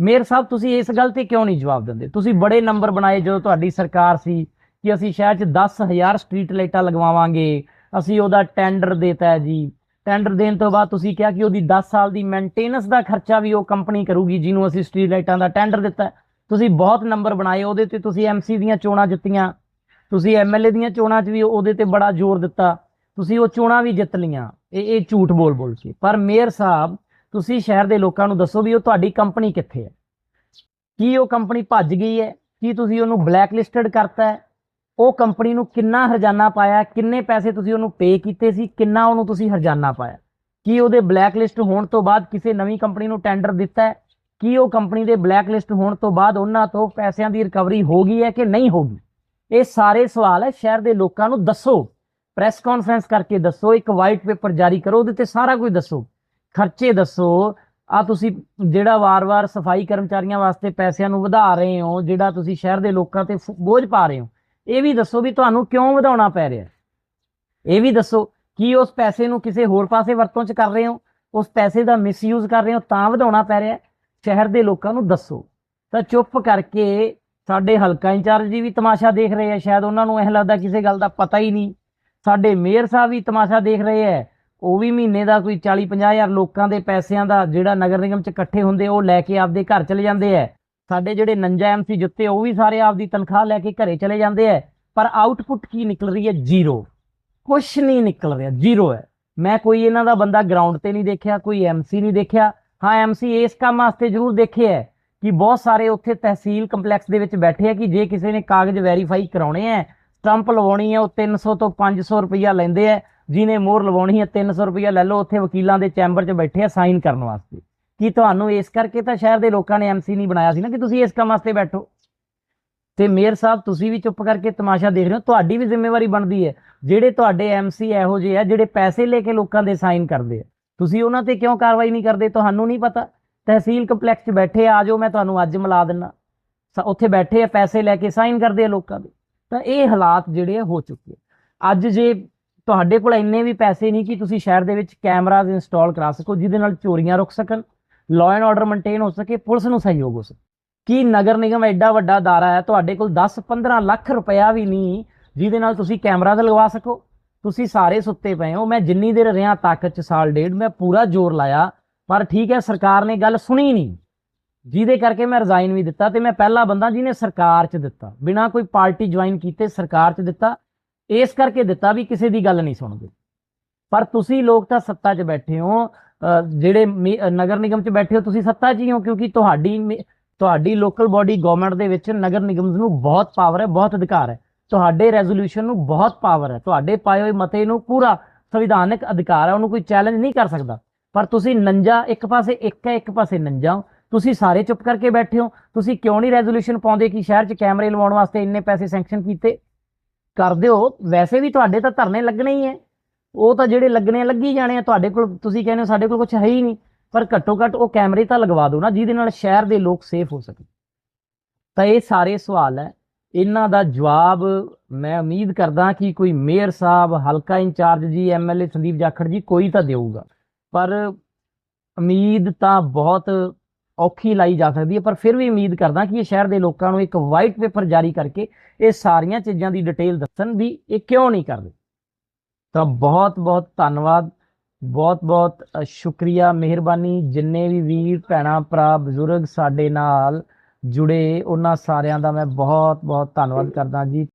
ਮੇਅਰ ਸਾਹਿਬ, ਤੁਸੀਂ ਇਸ ਗੱਲ ਤੇ ਕਿਉਂ ਨਹੀਂ ਜਵਾਬ ਦਿੰਦੇ? ਤੁਸੀਂ ਬੜੇ ਨੰਬਰ ਬਣਾਏ ਜਦੋਂ ਤੁਹਾਡੀ ਸਰਕਾਰ ਸੀ ਕਿ ਅਸੀਂ ਸ਼ਹਿਰ 'ਚ 10000 ਸਟਰੀਟ ਲਾਈਟਾਂ ਲਗਵਾਵਾਂਗੇ, ਅਸੀਂ ਉਹਦਾ ਟੈਂਡਰ ਦੇਤਾ ਜੀ। ਟੈਂਡਰ ਦੇਣ ਤੋਂ ਬਾਅਦ ਤੁਸੀਂ ਕਿਹਾ ਕਿ ਉਹਦੀ 10 ਸਾਲ ਦੀ ਮੇਨਟੇਨੈਂਸ ਦਾ ਖਰਚਾ ਵੀ ਉਹ ਕੰਪਨੀ ਕਰੂਗੀ, ਜਿਹਨੂੰ ਅਸੀਂ ਸਟਰੀਟ ਲਾਈਟਾਂ ਦਾ ਟੈਂਡਰ ਦਿੱਤਾ ਤੁਸੀਂ ਬਹੁਤ ਨੰਬਰ ਬਣਾਏ, ਉਹਦੇ ਤੇ ਤੁਸੀਂ ਐਮਸੀ ਦੀਆਂ ਚੋਣਾਂ ਜਿੱਤੀਆਂ। ਤੁਸੀਂ ਐਮਐਲਏ ਦੀਆਂ ਚੋਣਾਂ 'ਚ ਵੀ ਉਹਦੇ ਤੇ ਬੜਾ ਜ਼ੋਰ ਦਿੱਤਾ। ਤੁਸੀਂ ਉਹ ਚੋਣਾਂ ਵੀ ਜਿੱਤ ਲੀਆਂ ਇਹ ਇਹ ਝੂਠ ਬੋਲ ਬੋਲ ਕੇ ਪਰ ਮੇਅਰ ਸਾਹਿਬ, ਤੁਸੀਂ ਸ਼ਹਿਰ ਦੇ ਲੋਕਾਂ ਨੂੰ ਦੱਸੋ ਵੀ ਉਹ ਤੁਹਾਡੀ ਕੰਪਨੀ ਕਿੱਥੇ ਹੈ? ਕੀ ਉਹ ਕੰਪਨੀ ਭੱਜ ਗਈ ਹੈ? ਕੀ ਤੁਸੀਂ ਉਹਨੂੰ ਬਲੈਕ ਲਿਸਟਡ ਕਰਤਾ ਹੈ? ਉਹ ਕੰਪਨੀ ਨੂੰ ਕਿੰਨਾ ਹਰਜਾਨਾ ਪਾਇਆ, ਕਿੰਨੇ ਪੈਸੇ ਤੁਸੀਂ ਉਹਨੂੰ ਪੇ ਕੀਤੇ ਸੀ, ਕਿੰਨਾ ਉਹਨੂੰ ਤੁਸੀਂ ਹਰਜਾਨਾ ਪਾਇਆ? ਕੀ ਉਹਦੇ ਬਲੈਕ ਲਿਸਟ ਹੋਣ ਤੋਂ ਬਾਅਦ ਕਿਸੇ ਨਵੀਂ ਕੰਪਨੀ ਨੂੰ ਟੈਂਡਰ ਦਿੱਤਾ ਹੈ? ਕੀ ਉਹ ਕੰਪਨੀ ਦੇ ਬਲੈਕ ਲਿਸਟ ਹੋਣ ਤੋਂ ਬਾਅਦ ਉਹਨਾਂ ਤੋਂ ਪੈਸਿਆਂ ਦੀ ਰਿਕਵਰੀ ਹੋ ਗਈ ਹੈ ਕਿ ਨਹੀਂ ਹੋ ਗਈ? ਇਹ ਸਾਰੇ ਸਵਾਲ ਹੈ, ਸ਼ਹਿਰ ਦੇ ਲੋਕਾਂ ਨੂੰ ਦੱਸੋ। ਪ੍ਰੈਸ ਕਾਨਫਰੰਸ ਕਰਕੇ ਦੱਸੋ, ਇੱਕ ਵਾਈਟ ਪੇਪਰ ਜਾਰੀ ਕਰੋ, ਉਹਦੇ ਤੇ ਸਾਰਾ ਕੁਝ ਦੱਸੋ। ਖਰਚੇ ਦੱਸੋ ਆ ਤੁਸੀਂ ਜਿਹੜਾ ਵਾਰ-ਵਾਰ ਸਫ਼ਾਈ ਕਰਮਚਾਰੀਆਂ ਵਾਸਤੇ ਪੈਸਿਆਂ ਨੂੰ ਵਧਾ ਰਹੇ ਹੋ, ਜਿਹੜਾ ਤੁਸੀਂ ਸ਼ਹਿਰ ਦੇ ਲੋਕਾਂ ਤੇ ਫ- ਬੋਝ ਪਾ ਰਹੇ ਹੋ ਇਹ ਵੀ ਦੱਸੋ ਵੀ ਤੁਹਾਨੂੰ ਕਿਉਂ ਵਧਾਉਣਾ ਪੈ ਰਿਹਾ ਇਹ ਵੀ ਦੱਸੋ ਕੀ ਉਸ ਪੈਸੇ ਨੂੰ ਕਿਸੇ ਹੋਰ ਪਾਸੇ ਵਰਤੋਂ ਚ ਕਰ ਰਹੇ ਹੋ, ਉਸ ਪੈਸੇ ਦਾ ਮਿਸਯੂਜ਼ ਕਰ ਰਹੇ ਹੋ, ਤਾਂ ਵਧਾਉਣਾ ਪੈ ਰਿਹਾ ਸ਼ਹਿਰ ਦੇ ਲੋਕਾਂ ਨੂੰ ਦੱਸੋ। ਤਾਂ ਚੁੱਪ ਕਰਕੇ ਸਾਡੇ ਹਲਕਾ ਇੰਚਾਰਜ ਜੀ ਵੀ ਤਮਾਸ਼ਾ ਦੇਖ ਰਹੇ ਆ, ਸ਼ਾਇਦ ਉਹਨਾਂ ਨੂੰ ਇਹ ਲੱਗਦਾ ਕਿਸੇ ਗੱਲ ਦਾ ਪਤਾ ਹੀ ਨਹੀਂ। ਸਾਡੇ ਮੇਅਰ ਸਾਹਿਬ ਵੀ ਤਮਾਸ਼ਾ ਦੇਖ ਰਹੇ ਆ, ਉਹ ਵੀ ਮਹੀਨੇ ਦਾ ਕੋਈ 40 50 ਹਜ਼ਾਰ ਲੋਕਾਂ ਦੇ ਪੈਸਿਆਂ ਦਾ ਜਿਹੜਾ ਨਗਰ ਨਿਗਮ ਚ ਇਕੱਠੇ ਹੁੰਦੇ ਉਹ ਲੈ ਕੇ ਆਪਦੇ ਘਰ ਚਲੇ ਜਾਂਦੇ ਆ। ਸਾਡੇ ਜਿਹੜੇ ਨੰਜਾ ਐਮਸੀ ਜੁੱਤੇ, ਉਹ ਵੀ ਸਾਰੇ ਆਪਦੀ ਤਨਖਾਹ ਲੈ ਕੇ ਘਰੇ ਚਲੇ ਜਾਂਦੇ ਆ ਪਰ ਆਊਟਪੁੱਟ ਕੀ ਨਿਕਲ ਰਹੀ ਹੈ ਜ਼ੀਰੋ ਕੁਛ ਨਹੀਂ ਨਿਕਲ ਰਿਹਾ ਜ਼ੀਰੋ ਹੈ ਮੈਂ ਕੋਈ ਇਹਨਾਂ ਦਾ ਬੰਦਾ ਗਰਾਊਂਡ ਤੇ ਨਹੀਂ ਦੇਖਿਆ, ਕੋਈ ਐਮਸੀ ਨਹੀਂ ਦੇਖਿਆ। ਹਾਂ ਐਮਸੀ ਇਸ ਕੰਮ ਵਾਸਤੇ ਜ਼ਰੂਰ ਦੇਖਿਆ ਹੈ ਕਿ ਬਹੁਤ ਸਾਰੇ ਉੱਥੇ ਤਹਿਸੀਲ ਕੰਪਲੈਕਸ ਦੇ ਵਿੱਚ ਬੈਠੇ ਆ ਕਿ ਜੇ ਕਿਸੇ ਨੇ ਕਾਗਜ਼ ਵੈਰੀਫਾਈ ਕਰਾਉਣੇ ਆ ਸਟੰਪ ਲਵਾਉਣੀ ਹੈ ਉਹ 300 ਤੋਂ 500 ਰੁਪਈਆ ਲੈਂਦੇ ਆ ਜਿਹਨੇ ਮੋਹਰ ਲਵਾਉਣੀ ਹੈ 300 ਰੁਪਈਆ ਲੈ ਲਓ, ਉੱਥੇ ਵਕੀਲਾਂ ਦੇ ਚੈਂਬਰ 'ਚ ਬੈਠੇ ਆ ਸਾਈਨ ਕਰਨ ਵਾਸਤੇ। ਕਿ ਤੁਹਾਨੂੰ ਇਸ ਕਰਕੇ ਤਾਂ ਸ਼ਹਿਰ ਦੇ ਲੋਕਾਂ ਨੇ ਐਮਸੀ ਨਹੀਂ ਬਣਾਇਆ ਸੀ ਨਾ ਕਿ ਤੁਸੀਂ ਇਸ ਕੰਮ ਵਾਸਤੇ ਬੈਠੋ? ਤੇ ਮੇਅਰ ਸਾਹਿਬ, ਤੁਸੀਂ ਵੀ ਚੁੱਪ ਕਰਕੇ ਤਮਾਸ਼ਾ ਦੇਖ ਰਹੇ ਹੋ, ਤੁਹਾਡੀ ਵੀ ਜ਼ਿੰਮੇਵਾਰੀ ਬਣਦੀ ਹੈ। ਜਿਹੜੇ ਤੁਹਾਡੇ ਐਮਸੀ ਇਹੋ ਜਿਹੇ ਆ, ਜਿਹੜੇ ਪੈਸੇ ਲੈ ਕੇ ਲੋਕਾਂ ਦੇ ਸਾਈਨ ਕਰਦੇ ਆ, ਤੁਸੀਂ ਉਹਨਾਂ ਤੇ ਕਿਉਂ ਕਾਰਵਾਈ ਨਹੀਂ ਕਰਦੇ? ਤੁਹਾਨੂੰ ਨਹੀਂ ਪਤਾ? ਤਹਿਸੀਲ ਕੰਪਲੈਕਸ 'ਚ ਬੈਠੇ ਆ ਜਾਓ ਮੈਂ ਤੁਹਾਨੂੰ ਅੱਜ ਮਿਲਾ ਦਿੰਨਾ। ਸ- ਉੱਥੇ ਬੈਠੇ ਆ, ਪੈਸੇ ਲੈ ਕੇ ਸਾਈਨ ਕਰਦੇ ਆ ਲੋਕਾਂ ਦੇ। ਤਾਂ ਇਹ ਹਾਲਾਤ ਜਿਹੜੇ ਆ, ਹੋ ਚੁੱਕੇ ਅੱਜ ਜੇ ਤੁਹਾਡੇ ਕੋਲ ਇੰਨੇ ਵੀ ਪੈਸੇ ਨਹੀਂ ਕਿ ਤੁਸੀਂ ਸ਼ਹਿਰ ਦੇ ਵਿੱਚ ਕੈਮਰਾਜ਼ ਇੰਸਟਾਲ ਕਰਾ ਸਕੋ, ਜਿਹਦੇ ਨਾਲ ਚੋਰੀਆਂ ਰੁਕ ਸਕਣ ਲਾਅ ਐਂਡ ਆਰਡਰ ਮੇਨਟੇਨ ਹੋ ਸਕੇ, ਪੁਲਿਸ ਨੂੰ ਸਹਿਯੋਗ ਹੋ ਸਕੇ। ਕੀ ਨਗਰ ਨਿਗਮ ਐਡਾ ਵੱਡਾ ਦਾਰਾ ਹੈ, ਤੁਹਾਡੇ ਕੋਲ 10-15 ਲੱਖ ਰੁਪਇਆ ਵੀ ਨਹੀਂ, ਜਿਹਦੇ ਨਾਲ ਤੁਸੀਂ ਕੈਮਰਾ ਕੈਮਰਾਜ਼ ਲਗਵਾ ਸਕੋ। ਤੁਸੀਂ ਸਾਰੇ ਸੁੱਤੇ ਪਏ ਹੋ, ਮੈਂ ਜਿੰਨੀ ਦੇਰ ਰਿਹਾ ਤਾਕਤ ਚ ਸਾਲ ਡੇਢ, ਮੈਂ ਪੂਰਾ ਜ਼ੋਰ ਲਾਇਆ, ਪਰ ਠੀਕ ਹੈ, ਸਰਕਾਰ ਨੇ ਗੱਲ ਸੁਣੀ ਨਹੀਂ। ਜਿਹਦੇ ਕਰਕੇ ਮੈਂ ਰਿਜ਼ਾਈਨ ਵੀ ਦਿੱਤਾ ਤੇ ਮੈਂ ਪਹਿਲਾ ਬੰਦਾ ਜਿਹਨੇ ਸਰਕਾਰ 'ਚ ਦਿੱਤਾ। ਬਿਨਾਂ ਕੋਈ ਪਾਰਟੀ ਜੁਆਇਨ ਕੀਤੇ ਸਰਕਾਰ 'ਚ ਦਿੱਤਾ। ਇਸ ਕਰਕੇ ਦਿੱਤਾ ਵੀ ਕਿਸੇ ਦੀ ਗੱਲ ਨਹੀਂ ਸੁਣਦੇ। ਪਰ ਤੁਸੀਂ ਲੋਕ ਤਾਂ ਸੱਤਾ 'ਚ ਬੈਠੇ ਹੋ ਜਿਹੜੇ ਮੇ- ਨਗਰ ਨਿਗਮ 'ਚ ਬੈਠੇ ਹੋ, ਤੁਸੀਂ ਸੱਤਾ 'ਚ ਹੀ ਹੋ, ਕਿਉਂਕਿ ਤੁਹਾਡੀ ਮੇ- ਤੁਹਾਡੀ ਲੋਕਲ ਬਾਡੀ ਗਵਰਨਮੈਂਟ ਦੇ ਵਿੱਚ ਨਗਰ ਨਿਗਮ ਨੂੰ ਬਹੁਤ ਪਾਵਰ ਹੈ, ਬਹੁਤ ਅਧਿਕਾਰ ਹੈ। ਤੁਹਾਡੇ ਰੈਜ਼ੋਲੂਸ਼ਨ ਨੂੰ ਬਹੁਤ ਪਾਵਰ ਹੈ। ਤੁਹਾਡੇ ਪਾਏ ਹੋਏ ਮਤੇ ਨੂੰ ਪੂਰਾ ਸੰਵਿਧਾਨਕ ਅਧਿਕਾਰ ਹੈ, ਉਹਨੂੰ ਕੋਈ ਚੈਲੰਜ ਨਹੀਂ ਕਰ ਸਕਦਾ। ਪਰ ਤੁਸੀਂ ਨੰਜਾ ਇੱਕ ਪਾਸੇ, ਇੱਕ ਹੈ ਇੱਕ ਪਾਸੇ ਨੰਜਾ ਹੋ। ਤੁਸੀਂ ਸਾਰੇ ਚੁੱਪ ਕਰਕੇ ਬੈਠੇ ਹੋ। ਤੁਸੀਂ ਕਿਉਂ ਨਹੀਂ ਰੈਜ਼ੋਲੂਸ਼ਨ ਪਾਉਂਦੇ ਕਿ ਸ਼ਹਿਰ 'ਚ ਕੈਮਰੇ ਲਵਾਉਣ ਵਾਸਤੇ ਇੰਨੇ ਪੈਸੇ ਸੈਂਕਸ਼ਨ ਕੀਤੇ? ਕਰ ਦਿਓ। ਵੈਸੇ ਵੀ ਤੁਹਾਡੇ ਤਾਂ ਧਰਨੇ ਲੱਗਣੇ ਹੀ ਹੈ। ਉਹ ਤਾਂ ਜਿਹੜੇ ਲੱਗਣੇ ਆ, ਲੱਗੀ ਜਾਣੇ ਆ ਤੁਹਾਡੇ ਕੋਲ, ਤੁਸੀਂ ਕਹਿੰਦੇ ਹੋ ਸਾਡੇ ਕੋਲ ਕੁਝ ਹੈ ਹੀ ਨਹੀਂ, ਪਰ ਘੱਟੋ ਘੱਟ ਉਹ ਕੈਮਰੇ ਤਾਂ ਲਗਵਾ ਦਿਓ ਨਾ, ਜਿਹਦੇ ਨਾਲ ਸ਼ਹਿਰ ਦੇ ਲੋਕ ਸੇਫ ਹੋ ਸਕਣ। ਤਾਂ ਇਹ ਸਾਰੇ ਸਵਾਲ ਹੈ। ਇਹਨਾਂ ਦਾ ਜਵਾਬ ਮੈਂ ਉਮੀਦ ਕਰਦਾ ਕਿ ਕੋਈ ਮੇਅਰ ਸਾਹਿਬ, ਹਲਕਾ ਇੰਚਾਰਜ ਜੀ ਐਮਐਲਏ ਸੰਦੀਪ ਜਾਖੜ ਜੀ, ਕੋਈ ਤਾਂ ਦੇਊਗਾ। ਪਰ ਉਮੀਦ ਤਾਂ ਬਹੁਤ ਔਖੀ ਲਾਈ ਜਾ ਸਕਦੀ ਹੈ, ਪਰ ਫਿਰ ਵੀ ਉਮੀਦ ਕਰਦਾ ਕਿ ਇਹ ਸ਼ਹਿਰ ਦੇ ਲੋਕਾਂ ਨੂੰ ਇੱਕ ਵਾਈਟ ਪੇਪਰ ਜਾਰੀ ਕਰਕੇ ਇਹ ਸਾਰੀਆਂ ਚੀਜ਼ਾਂ ਦੀ ਡਿਟੇਲ ਦੱਸਣ ਵੀ ਇਹ ਕਿਉਂ ਨਹੀਂ ਕਰਦੇ। ਤਾਂ ਬਹੁਤ ਬਹੁਤ ਧੰਨਵਾਦ, ਬਹੁਤ ਬਹੁਤ ਸ਼ੁਕਰੀਆ, ਮਿਹਰਬਾਨੀ। ਜਿੰਨੇ ਵੀ ਵੀਰ, ਭੈਣਾਂ, ਭਰਾ, ਬਜ਼ੁਰਗ ਸਾਡੇ ਨਾਲ ਜੁੜੇ, ਉਹਨਾਂ ਸਾਰਿਆਂ ਦਾ ਮੈਂ ਬਹੁਤ ਬਹੁਤ ਧੰਨਵਾਦ ਕਰਦਾ ਜੀ।